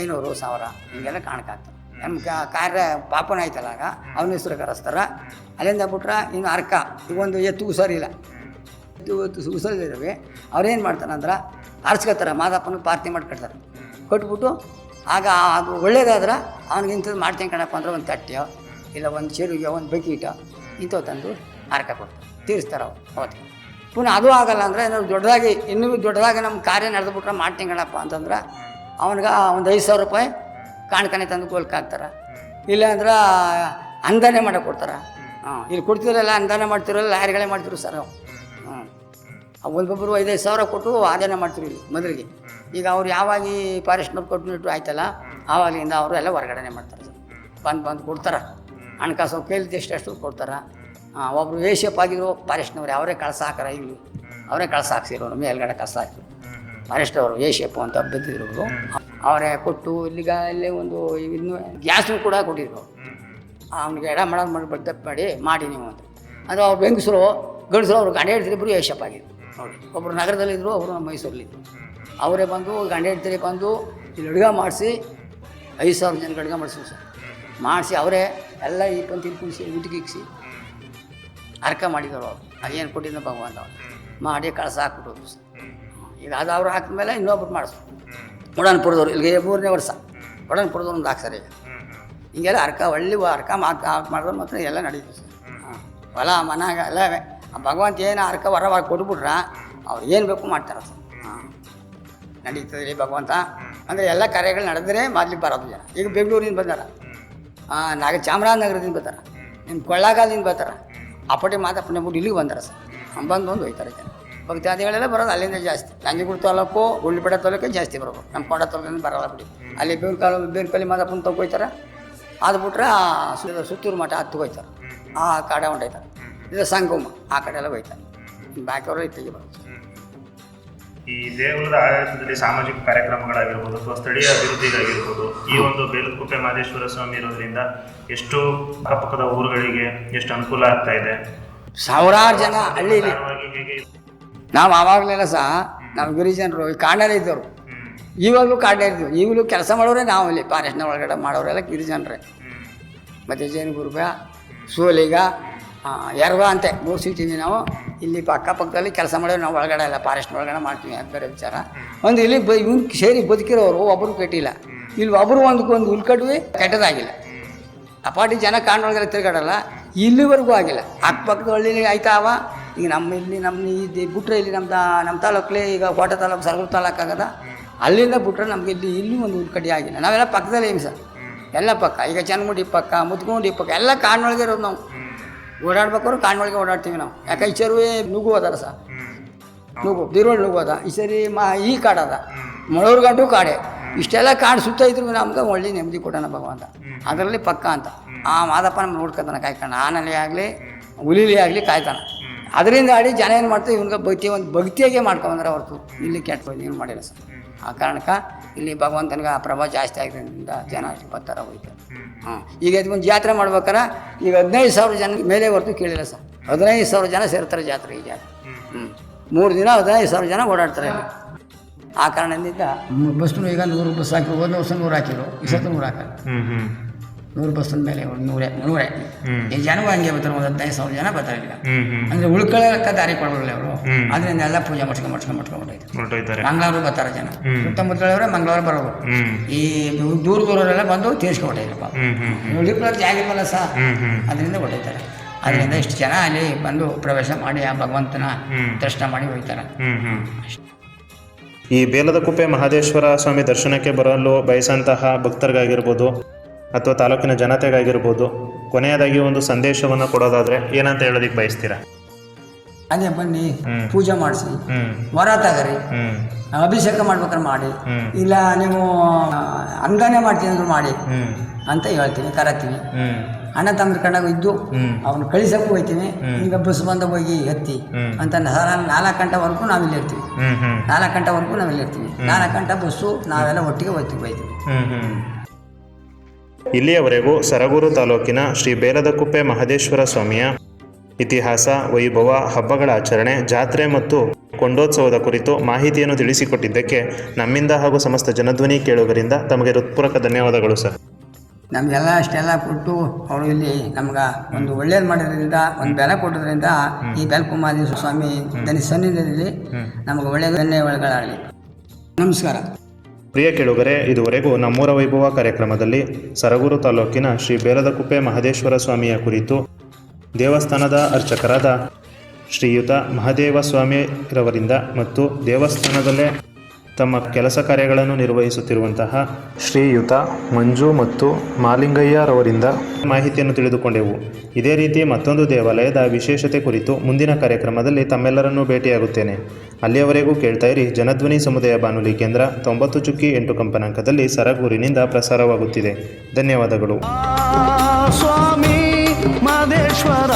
ಐನೂರು ಸಾವಿರ ಹಿಂಗೆಲ್ಲ ಕಾಣ್ಕ ಹಾಕ್ತಾರೆ ನಮ್ಮ ಕಾರ್ಯ ಪಾಪನ ಆಯ್ತಲ್ಲ ಆಗ, ಅವನ ಹೆಸರು ಕರೆಸ್ತಾರೆ. ಅಲ್ಲಿಂದ ಬಿಟ್ರೆ ಇನ್ನು ಅರ್ಕ ಇವೊಂದು ಎತ್ತು ಹುಷಾರಿಲ್ಲ ಎತ್ತು ಎತ್ತು ಉಸರಿದ್ದಾವೆ ಅವ್ರೇನು ಮಾಡ್ತಾರೆ ಅಂದ್ರೆ ಅರ್ಸ್ಕೊತಾರೆ ಮಾದಪ್ಪನ ಮಾಡಿ ಕಟ್ತಾರೆ ಕೊಟ್ಬಿಟ್ಟು ಆಗ ಅದು ಒಳ್ಳೇದಾದ್ರೆ ಅವ್ನಿಗೆ ಇಂಥದ್ದು ಮಾಡ್ತೀನಿ ಕಣಪ್ಪ ಅಂದ್ರೆ ಒಂದು ತಟ್ಟೆಯೋ, ಇಲ್ಲ ಒಂದು ಚೆರುಗೆ ಒಂದು ಬಕೀಟೋ, ಇಂಥವು ತಂದು ಮಾರ್ಕ ಕೊಡ್ತಾರೆ. ತೀರಿಸ್ತಾರೆ ಅವ್ರು ಅವತ್ತು. ಪುನಃ ಅದು ಆಗಲ್ಲ ಅಂದರೆ ಏನಾದ್ರು ದೊಡ್ಡದಾಗಿ, ಇನ್ನೂ ದೊಡ್ಡದಾಗಿ ನಮ್ಮ ಕಾರ್ಯ ನಡೆದುಬಿಟ್ರೆ ಮಾಡ್ತೀನಿ ಕಣಪ್ಪ ಅಂತಂದ್ರೆ ಅವನಿಗೆ ಒಂದು ಐದು ಸಾವಿರ ರೂಪಾಯಿ ಕಾಣಕನೆ ತಂದು ಕೋಲ್ಕ ಹಾಕ್ತಾರೆ. ಇಲ್ಲ ಅಂದ್ರೆ ಅಂದಾನೆ ಮಾಡಕ್ಕೆ ಕೊಡ್ತಾರೆ ಹಾಂ ಇಲ್ಲಿ ಕೊಡ್ತಿರಲ್ಲ, ಅಂದಾನೆ ಮಾಡ್ತಿರಲ್ಲ, ಲಾರಿಗಳೇ ಮಾಡ್ತಿರು ಸರ್ ಒಬ್ಬೊಬ್ಬರು ಐದೈದು ಸಾವಿರ ಕೊಟ್ಟು ಆದಾಯ ಮಾಡ್ತೀವಿ ಮೊದಲಿಗೆ ಈಗ ಅವ್ರು ಯಾವಾಗ ಈ ಫಾರೆಸ್ಟ್ನವ್ರು ಕೊಟ್ಟು ಆಯ್ತಲ್ಲ ಆವಾಗಲಿಂದ ಅವರು ಎಲ್ಲ ಹೊರಗಡೆನೆ ಮಾಡ್ತಾರೆ. ಬಂದು ಬಂದು ಕೊಡ್ತಾರೆ. ಹಣಕಾಸು ಕೇಳಿದ ಎಷ್ಟೆಷ್ಟು ಕೊಡ್ತಾರೆ. ಒಬ್ಬರು ವೇಷಪ್ ಆಗಿದ್ರು ಫಾರೆಸ್ಟ್ನವ್ರು ಅವರೇ ಕಳಸ ಹಾಕಾರ ಇಲ್ಲಿ, ಅವರೇ ಕಳಸ ಹಾಕ್ಸಿರೋರು ಮೇಲ್ಗಡೆ ಕಳಸ ಹಾಕಿದ್ರು ಫಾರೆಸ್ಟ್ ಅವರು ಏಷ್ಯಪ್ ಅಂತ ಬಂದಿದ್ರು ಅವರೇ. ಕೊಟ್ಟು ಇಲ್ಲಿಗ ಇಲ್ಲೇ ಒಂದು ಇನ್ನು ಗ್ಯಾಸ್ನು ಕೂಡ ಕೊಟ್ಟಿದ್ರು ಅವ್ನಿಗೆ ಎಡ ಮಾಡೋದು ಮಾಡಿ ಬಡ್ತ ಮಾಡಿ ಮಾಡಿ ನೀವು ಅಂತ. ಅದು ಅವ್ರು ಬೆಂಗಸರು, ಗಂಡಸರು ಅವ್ರು ಗಂಡ ಹೇಳ್ತಿದ್ರು ಇಬ್ಬರು ಆಗಿದ್ರು. ಒಬ್ಬರು ನಗರದಲ್ಲಿದ್ದರು ಒಬ್ಬರು ನಮ್ಮ ಮೈಸೂರಲ್ಲಿದ್ದರು ಅವರೇ ಬಂದು, ಗಂಡ ಹೆಂಡ್ತಿರಿ ಬಂದು ಇಲ್ಲಿ ಅಡುಗೆ ಮಾಡಿಸಿ, ಐದು ಸಾವಿರ ಜನಕ್ಕೆ ಅಡುಗೆ ಮಾಡಿಸಿದ್ರು ಸರ್. ಮಾಡಿಸಿ ಅವರೇ ಎಲ್ಲ ಈ ಪಂತಿ ಕುಡಿಸಿ ಊಟಕ್ಕೆ ಇಕ್ಸಿ ಅರ್ಕ ಮಾಡಿದರು ಅವರು. ಅದೇನು ಕೊಟ್ಟಿದ್ದ ಭಗವಂತ ಅವ್ರು. ಮಾಡಿ ಕಳಸ ಹಾಕ್ಬಿಟ್ಟು ಸರ್. ಈಗ ಅದು ಅವ್ರು ಹಾಕಿದ್ಮೇಲೆ ಇನ್ನೊಬ್ರು ಮಾಡಿಸ್ರು ಒಡನ್ಪುರದವ್ರು ಇಲ್ಲಿಗೆ ಮೂರನೇ ವರ್ಷ. ಒಡನ್ಪುರದವ್ರು ಒಂದು ಹಾಕ್ತಾರೆ ಈಗ ಹಿಂಗೆಲ್ಲ ಅರ್ಕ ಒಳ್ಳೆ ಅರ್ಕ ಮಾತು ಮಾಡಿದ್ರೆ ಮಾತ್ರ ಎಲ್ಲ ನಡೀತು ಸರ್. ಹೊಲ ಮನಾಗ ಎಲ್ಲವೇ ಭಗವಂತ ಏನು ಅರ್ಕ ವರವಾಗಿ ಕೊಟ್ಬಿಟ್ರೆ ಅವ್ರು ಏನು ಬೇಕು ಮಾಡ್ತಾರೆ ಸರ್ ಹಾಂ. ನಡೀತದೆ ರೀ ಭಗವಂತ. ಅಂದರೆ ಎಲ್ಲ ಕಾರ್ಯಗಳು ನಡೆದ್ರೆ ಮಾಡ್ಲಿಕ್ಕೆ ಬರೋದು ಜನ. ಈಗ ಬೆಂಗಳೂರಿಂದ ಬಂದಾರ. ನಾಗ ಚಾಮರಾಜನಗರದಿಂದ ಬರ್ತಾರೆ ನಿಮ್ಮ ಕೊಳ್ಳಾಗಾಲದಿಂದ ಬರ್ತಾರೆ ಅಪ್ಪಟೆ ಮಾತಪ್ಪನೆ ಬಿಟ್ಟು ಇಲ್ಲಿಗೆ ಬಂದಾರ ಸರ್. ಬಂದು ಬಂದು ಹೋಯ್ತಾರೆ ಜನ. ಭಕ್ತಾದಿಗಳೆಲ್ಲ ಬರೋದು ಅಲ್ಲಿಂದ ಜಾಸ್ತಿ. ನಂಜನಗೂಡು ತಾಲೂಕು ಗುಂಡ್ಲಪೇಟೆ ತಾಲೂಕು ಜಾಸ್ತಿ ಬರೋದು. ನಮ್ಮ ಕೊಂಡ ತಾಲೂಕಿಂದ ಬರಲ್ಲ ಬಿಡಿ. ಅಲ್ಲಿ ಬೇವಿನಕಾಲು ಬೇವಿನಕಲ್ಲಿ ಮಾದಪ್ಪನ ತಗೊಯ್ತಾರೆ ಅದು ಬಿಟ್ರೆ ಸುತ್ತೂರು ಮಠ ಹತ್ತು ಹೋಯ್ತಾರೆ. ಆ ಕಾಡ ಹೊಂಟೈತಾರೆ ಇದು ಸಂಗಮ. ಆ ಕಡೆ ಎಲ್ಲ ಹೋಯ್ತಾರೆ ಬಾಕಿಯವರು ಇತ್ತಿಗೆ ಬರ್ತಾರೆ ಈ ದೇಗುಲದ ಆಡಳಿತದಲ್ಲಿ ಸಾಮಾಜಿಕ ಕಾರ್ಯಕ್ರಮಗಳಾಗಿರ್ಬೋದು ಅಥವಾ ಸ್ಥಳೀಯ ಅಭಿವೃದ್ಧಿಗಾಗಿರ್ಬೋದು ಈ ಒಂದು ಬೇಲುಕುಪ್ಪೆ ಮಹದೇಶ್ವರ ಸ್ವಾಮಿ ಇರೋದ್ರಿಂದ ಎಷ್ಟು ಅಕ್ಕಪಕ್ಕದ ಊರುಗಳಿಗೆ ಎಷ್ಟು ಅನುಕೂಲ ಆಗ್ತಾ ಇದೆ? ಸಾವಿರಾರು ಜನ ಹಳ್ಳಿಲಿ. ನಾವು ಆವಾಗಲೆಲ್ಲ ಸಹ ನಮ್ಮ ಗಿರಿಜನರು ಈ ಕಾಡಲ್ಲೇ ಇದ್ದವರು. ಇವಾಗಲೂ ಕಾಡೇ ಇದ್ದವು. ಈಗಲೂ ಕೆಲಸ ಮಾಡೋರೇ ನಾವು ಇಲ್ಲಿ. ಫಾರೆಸ್ಟ್ನ ಒಳಗಡೆ ಮಾಡೋರೆಲ್ಲ ಗಿರಿಜನರೇ. ಮತ್ತು ಮತ್ತು ಗುರುಬ ಸೋಲಿಗ ಎರವ ಅಂತೆ, ಮೂರು ಸೀಟಿದ್ದೀವಿ ನಾವು. ಇಲ್ಲಿ ಅಕ್ಕಪಕ್ಕದಲ್ಲಿ ಕೆಲಸ ಮಾಡೋರು ನಾವು ಒಳಗಡೆ ಇಲ್ಲ ಫಾರೆಸ್ಟ್ ಒಳಗಡೆ ಮಾಡ್ತೀವಿ ಅಂತ ಬೇರೆ ವಿಚಾರ. ಒಂದು ಇಲ್ಲಿ ಬ, ಇವ್ನು ಸೇರಿ ಬದುಕಿರೋರು ಒಬ್ಬರು ಕೆಟ್ಟಿಲ್ಲ. ಇಲ್ಲಿ ಒಬ್ಬರು ಒಂದಕ್ಕೊಂದು ಉಳ್ಕಟ್ವಿ ಕೆಟ್ಟದಾಗಿಲ್ಲ. ಅಪಾಟಿ ಜನ ಕಾಂಡೊಳಗೆಲ್ಲ ತಿರುಗಾಡಲ್ಲ, ಇಲ್ಲಿವರೆಗೂ ಆಗಿಲ್ಲ. ಅಕ್ಕಪಕ್ಕದ ಹಳ್ಳಿಲಿ ಆಯ್ತಾವ ಈಗ ನಮ್ಮ ಇಲ್ಲಿ, ನಮ್ಮ ಇದು ಬಿಟ್ಟರೆ ಇಲ್ಲಿ ನಮ್ಮ ನಮ್ಮ ತಾಲೂಕಲ್ಲಿ ಈಗ ಕೋಟೆ ತಾಲೂಕು ಸರ್ಗೂರು ತಾಲೂಕು ಆಗದ. ಅಲ್ಲಿಂದ ಬಿಟ್ರೆ ನಮ್ಗೆ ಇಲ್ಲಿ ಇಲ್ಲಿ ಒಂದು ಉಳ್ಕಡಿ ಆಗಿಲ್ಲ. ನಾವೆಲ್ಲ ಪಕ್ಕದಲ್ಲೇ ಏನು ಸರ್. ಎಲ್ಲ ಪಕ್ಕ. ಈಗ ಚನ್ನಗುಂಡಿ ಪಕ್ಕ ಮುದ್ಗುಂಡಿ ಪಕ್ಕ, ಎಲ್ಲ ಕಾಣೊಳಗೆ ಇರೋದು ನಾವು. ಓಡಾಡ್ಬೇಕಾದ್ರು ಕಾಣ್ಗಳಿಗೆ ಓಡಾಡ್ತೀವಿ ನಾವು. ಯಾಕೆ ಈ ಚರುವೆ ನುಗ್ಗು ಅದಾರ ಸರ್. ನುಗ್ಗು ದಿರೋಳ್ ನುಗ್ಗು ಅದ. ಈ ಸರಿ ಮಾ ಈ ಕಾಡದ ಮೊಳೂರು ಗಂಟು ಕಾಡೆ. ಇಷ್ಟೆಲ್ಲ ಕಾಡು ಸುತ್ತ ಇದ್ರು ನಮ್ಗೆ ಒಳ್ಳೆ ನೆಮ್ಮದಿ ಕೊಡೋಣ ಭಗವಂತ. ಅದರಲ್ಲಿ ಪಕ್ಕ ಅಂತ. ಆ ಮಾದಪ್ಪ ನಮ್ಮ ನೋಡ್ಕೊತಾನೆ ಕಾಯ್ಕೊಂಡು ಆನಲ್ಲಿ ಆಗಲಿ ಹುಲಿಲಿ ಆಗಲಿ ಕಾಯ್ತಾನೆ. ಅದರಿಂದ ಆಡಿ ಜನ ಏನು ಮಾಡ್ತೀವಿ ಇವ್ನಿಗೆ ಭಕ್ತಿ ಒಂದು ಭಕ್ತಿಯಾಗೆ ಮಾಡ್ಕೊಂಬಂದ್ರೆ ಹೊರತು ಇಲ್ಲಿ ಕೆಟ್ಟ ಏನು ಮಾಡಿಲ್ಲ ಸರ್. ಆ ಕಾರಣಕ್ಕೆ ಇಲ್ಲಿ ಭಗವಂತನಿಗೆ ಆ ಪ್ರಭಾವ ಜಾಸ್ತಿ ಆಗಿರೋದ್ರಿಂದ ಜನ ಅಷ್ಟು ಬರ್ತಾರೆ ಹೋಗ್ತಾರೆ ಹಾಂ ಈಗ ಒಂದು ಜಾತ್ರೆ ಮಾಡ್ಬೇಕಾರೆ ಈಗ ಹದಿನೈದು ಸಾವಿರ ಜನ ಮೇಲೆ ಹೊರತು ಕೇಳಿಲ್ಲ ಸರ್. ಹದಿನೈದು ಸಾವಿರ ಜನ ಸೇರ್ತಾರೆ ಜಾತ್ರೆ ಈ ಜಾತ್ರೆ ಹ್ಞೂ ಮೂರು ದಿನ ಹದಿನೈದು ಸಾವಿರ ಜನ ಓಡಾಡ್ತಾರೆ ಇಲ್ಲಿ ಆ ಕಾರಣದಿಂದ ಬಸ್ನು ಈಗ ನೂರು ಬಸ್ ಹಾಕಿರು ಒಂದು ವರ್ಷ ನೂರು ಹಾಕಿರು ಈ ಸತಿ ನೂರು ಹಾಕಲ್ಲ. ಹ್ಮ್. ನೂರು ಬಸ್ಸಿನ ಮೇಲೆ ಒಂದು ನೂರೇ ನೂರೇ ಹ್ಮ್. ಈ ಜನಗೂ ಹಂಗೆ ಬರ್ತಾರೆ ಒಂದು ಹದಿನೈದು ಸಾವಿರ ಜನ ಬರ್ತಾರೆ ಈಗ. ಅಂದ್ರೆ ಉಳ್ಕೊಳ್ಳೋಕೆ ದಾರಿ ಕೊಡೋಲ್ಲ ಅವರು. ಅದರಿಂದ ಎಲ್ಲ ಪೂಜೆ ಮಾಡ್ಸ್ಕೊಂಡು ಮಾಡ್ಸ್ಕೊಂಡು ಮಾಡ್ಸ್ಕೊಂಡು ಮಂಗಳೂರು ಮಂಗಳವಾರ ಬರ್ತಾರೆ ಜನ. ಸುತ್ತಮುತ್ತಲವರೇ ಮಂಗಳವಾರ ಬರೋರು. ಈ ದೂರ ದೂರವರೆಲ್ಲ ಬಂದು ತೀರ್ಸ್ಕೊಬಿಟ್ಟಿರಪ್ಪ ಉಳ್ಕೊಳ್ಳೋಕೆ ಜಾಗ ಇಲ್ವಲ್ಲ ಸಹ ಅದರಿಂದ ಹೊರಟೈತಾರೆ ಅದರಿಂದ ಇಷ್ಟು ಜನ ಅಲ್ಲಿ ಬಂದು ಪ್ರವೇಶ ಮಾಡಿ ಆ ಭಗವಂತನ ದರ್ಶನ ಮಾಡಿ ಹೋಗ್ತಾರೆ. ಹ್ಮ್ ಹ್ಮ್. ಈ ಬೇಲದ ಕುಪ್ಪೆ ಮಹದೇಶ್ವರ ಸ್ವಾಮಿ ದರ್ಶನಕ್ಕೆ ಬರಲು ಬಯಸಂತಹ ಭಕ್ತರಿಗಾಗಿರ್ಬೋದು. ಅಥವಾ ತಾಲೂಕಿನ ಜನತೆಗಾಗಿರ್ಬೋದು ಕೊನೆಯದಾಗಿ ಒಂದು ಸಂದೇಶವನ್ನು ಕೊಡೋದಾದ್ರೆ ಏನಂತ ಹೇಳೋದಿಕ್ ಬಯಸ್ತೀರಾ? ಅದೇ ಬನ್ನಿ ಪೂಜೆ ಮಾಡಿಸಿ ವರ ತಗರಿ ಅಭಿಷೇಕ ಮಾಡ್ಬೇಕಾದ್ರೆ ಮಾಡಿ. ಇಲ್ಲ ನೀವು ಅಂಗನೆ ಮಾಡ್ತೀನಿ ಅಂದ್ರು ಮಾಡಿ ಅಂತ ಹೇಳ್ತೀನಿ ಕರತೀವಿ ಅಣ್ಣ ತಮ್ಮ ಕಂಡಾಗ ಇದ್ದು ಅವನು ಕಳಿಸಕ್ಕೂ ಹೋಗ್ತೀವಿ ಹ್ಮ್. ಈಗ ಬಸ್ ಬಂದ ಹೋಗಿ ಎತ್ತಿ. ಅಂತ ನಾಲ್ಕು ಗಂಟೆವರೆಗೂ ನಾವಿಲ್ಲಿ ಇರ್ತೀವಿ. ನಾಲ್ಕು ಗಂಟೆ ನಾಲ್ಕು ಗಂಟೆವರೆಗೂ ನಾವಿಲ್ಲಿ ಇರ್ತೀವಿ. ನಾಲ್ಕು ಗಂಟೆ ಬಸ್ಸು ನಾವೆಲ್ಲ ಒಟ್ಟಿಗೆ ಹೋಗ್ತೀವಿ ಹ್ಮ್. ಇಲ್ಲಿಯವರೆಗೂ ಸರಗೂರು ತಾಲೂಕಿನ ಶ್ರೀ ಬೇಲದಕುಪ್ಪೆ ಮಹದೇಶ್ವರ ಸ್ವಾಮಿಯ ಇತಿಹಾಸ ವೈಭವ ಹಬ್ಬಗಳ ಆಚರಣೆ ಜಾತ್ರೆ ಮತ್ತು ಕೊಂಡೋತ್ಸವದ ಕುರಿತು ಮಾಹಿತಿಯನ್ನು ತಿಳಿಸಿಕೊಟ್ಟಿದ್ದಕ್ಕೆ ನಮ್ಮಿಂದ ಹಾಗೂ ಸಮಸ್ತ ಜನಧ್ವನಿ ಕೇಳುಗರಿಂದ ತಮಗೆ ಹೃತ್ಪೂರ್ವಕ ಧನ್ಯವಾದಗಳು ಸರ್. ನಮಗೆಲ್ಲ ಅಷ್ಟೆಲ್ಲ ಕೊಟ್ಟು ಅವರು ಇಲ್ಲಿ ನಮ್ಗೆ ಒಂದು ಒಳ್ಳೇದು ಮಾಡೋದ್ರಿಂದ ಒಂದು ಬೆಲೆ ಕೊಡೋದ್ರಿಂದ ಈ ಬೆಲ್ಕುಮಾರಿ ಸ್ವಾಮಿ ಸನ್ನಿಧಿಯಲ್ಲಿ ನಮಗೆ ಒಳ್ಳೆಯ ಧನ್ಯವಾದಗಳಾಗಲಿ. ನಮಸ್ಕಾರ. ಪ್ರಿಯ ಕೆಳುಗರೆ, ಇದುವರೆಗೂ ನಮ್ಮೂರ ವೈಭವ ಕಾರ್ಯಕ್ರಮದಲ್ಲಿ ಸರಗೂರು ತಾಲೂಕಿನ ಶ್ರೀ ಬೇಲದಕುಪ್ಪೆ ಮಹದೇಶ್ವರ ಸ್ವಾಮಿಯ ಕುರಿತು ದೇವಸ್ಥಾನದ ಅರ್ಚಕರಾದ ಶ್ರೀಯುತ ಮಹದೇವ ಸ್ವಾಮಿರವರಿಂದ ಮತ್ತು ದೇವಸ್ಥಾನದಲ್ಲೇ ತಮ್ಮ ಕೆಲಸ ಕಾರ್ಯಗಳನ್ನು ನಿರ್ವಹಿಸುತ್ತಿರುವಂತಹ ಶ್ರೀಯುತ ಮಂಜು ಮತ್ತು ಮಾಲಿಂಗಯ್ಯರವರಿಂದ ಮಾಹಿತಿಯನ್ನು ತಿಳಿದುಕೊಂಡೆವು. ಇದೇ ರೀತಿ ಮತ್ತೊಂದು ದೇವಾಲಯದ ವಿಶೇಷತೆ ಕುರಿತು ಮುಂದಿನ ಕಾರ್ಯಕ್ರಮದಲ್ಲಿ ತಮ್ಮೆಲ್ಲರನ್ನೂ ಭೇಟಿಯಾಗುತ್ತೇನೆ. ಅಲ್ಲಿಯವರೆಗೂ ಕೇಳ್ತಾ ಇರಿ ಜನಧ್ವನಿ ಸಮುದಾಯ ಬಾನುಲಿ ಕೇಂದ್ರ ತೊಂಬತ್ತು ಚುಕ್ಕಿ ಎಂಟು ಕಂಪನಾಂಕದಲ್ಲಿ ಸರಗೂರಿನಿಂದ ಪ್ರಸಾರವಾಗುತ್ತಿದೆ. ಧನ್ಯವಾದಗಳು. ಸ್ವಾಮಿ ಮಾದೇಶ್ವರ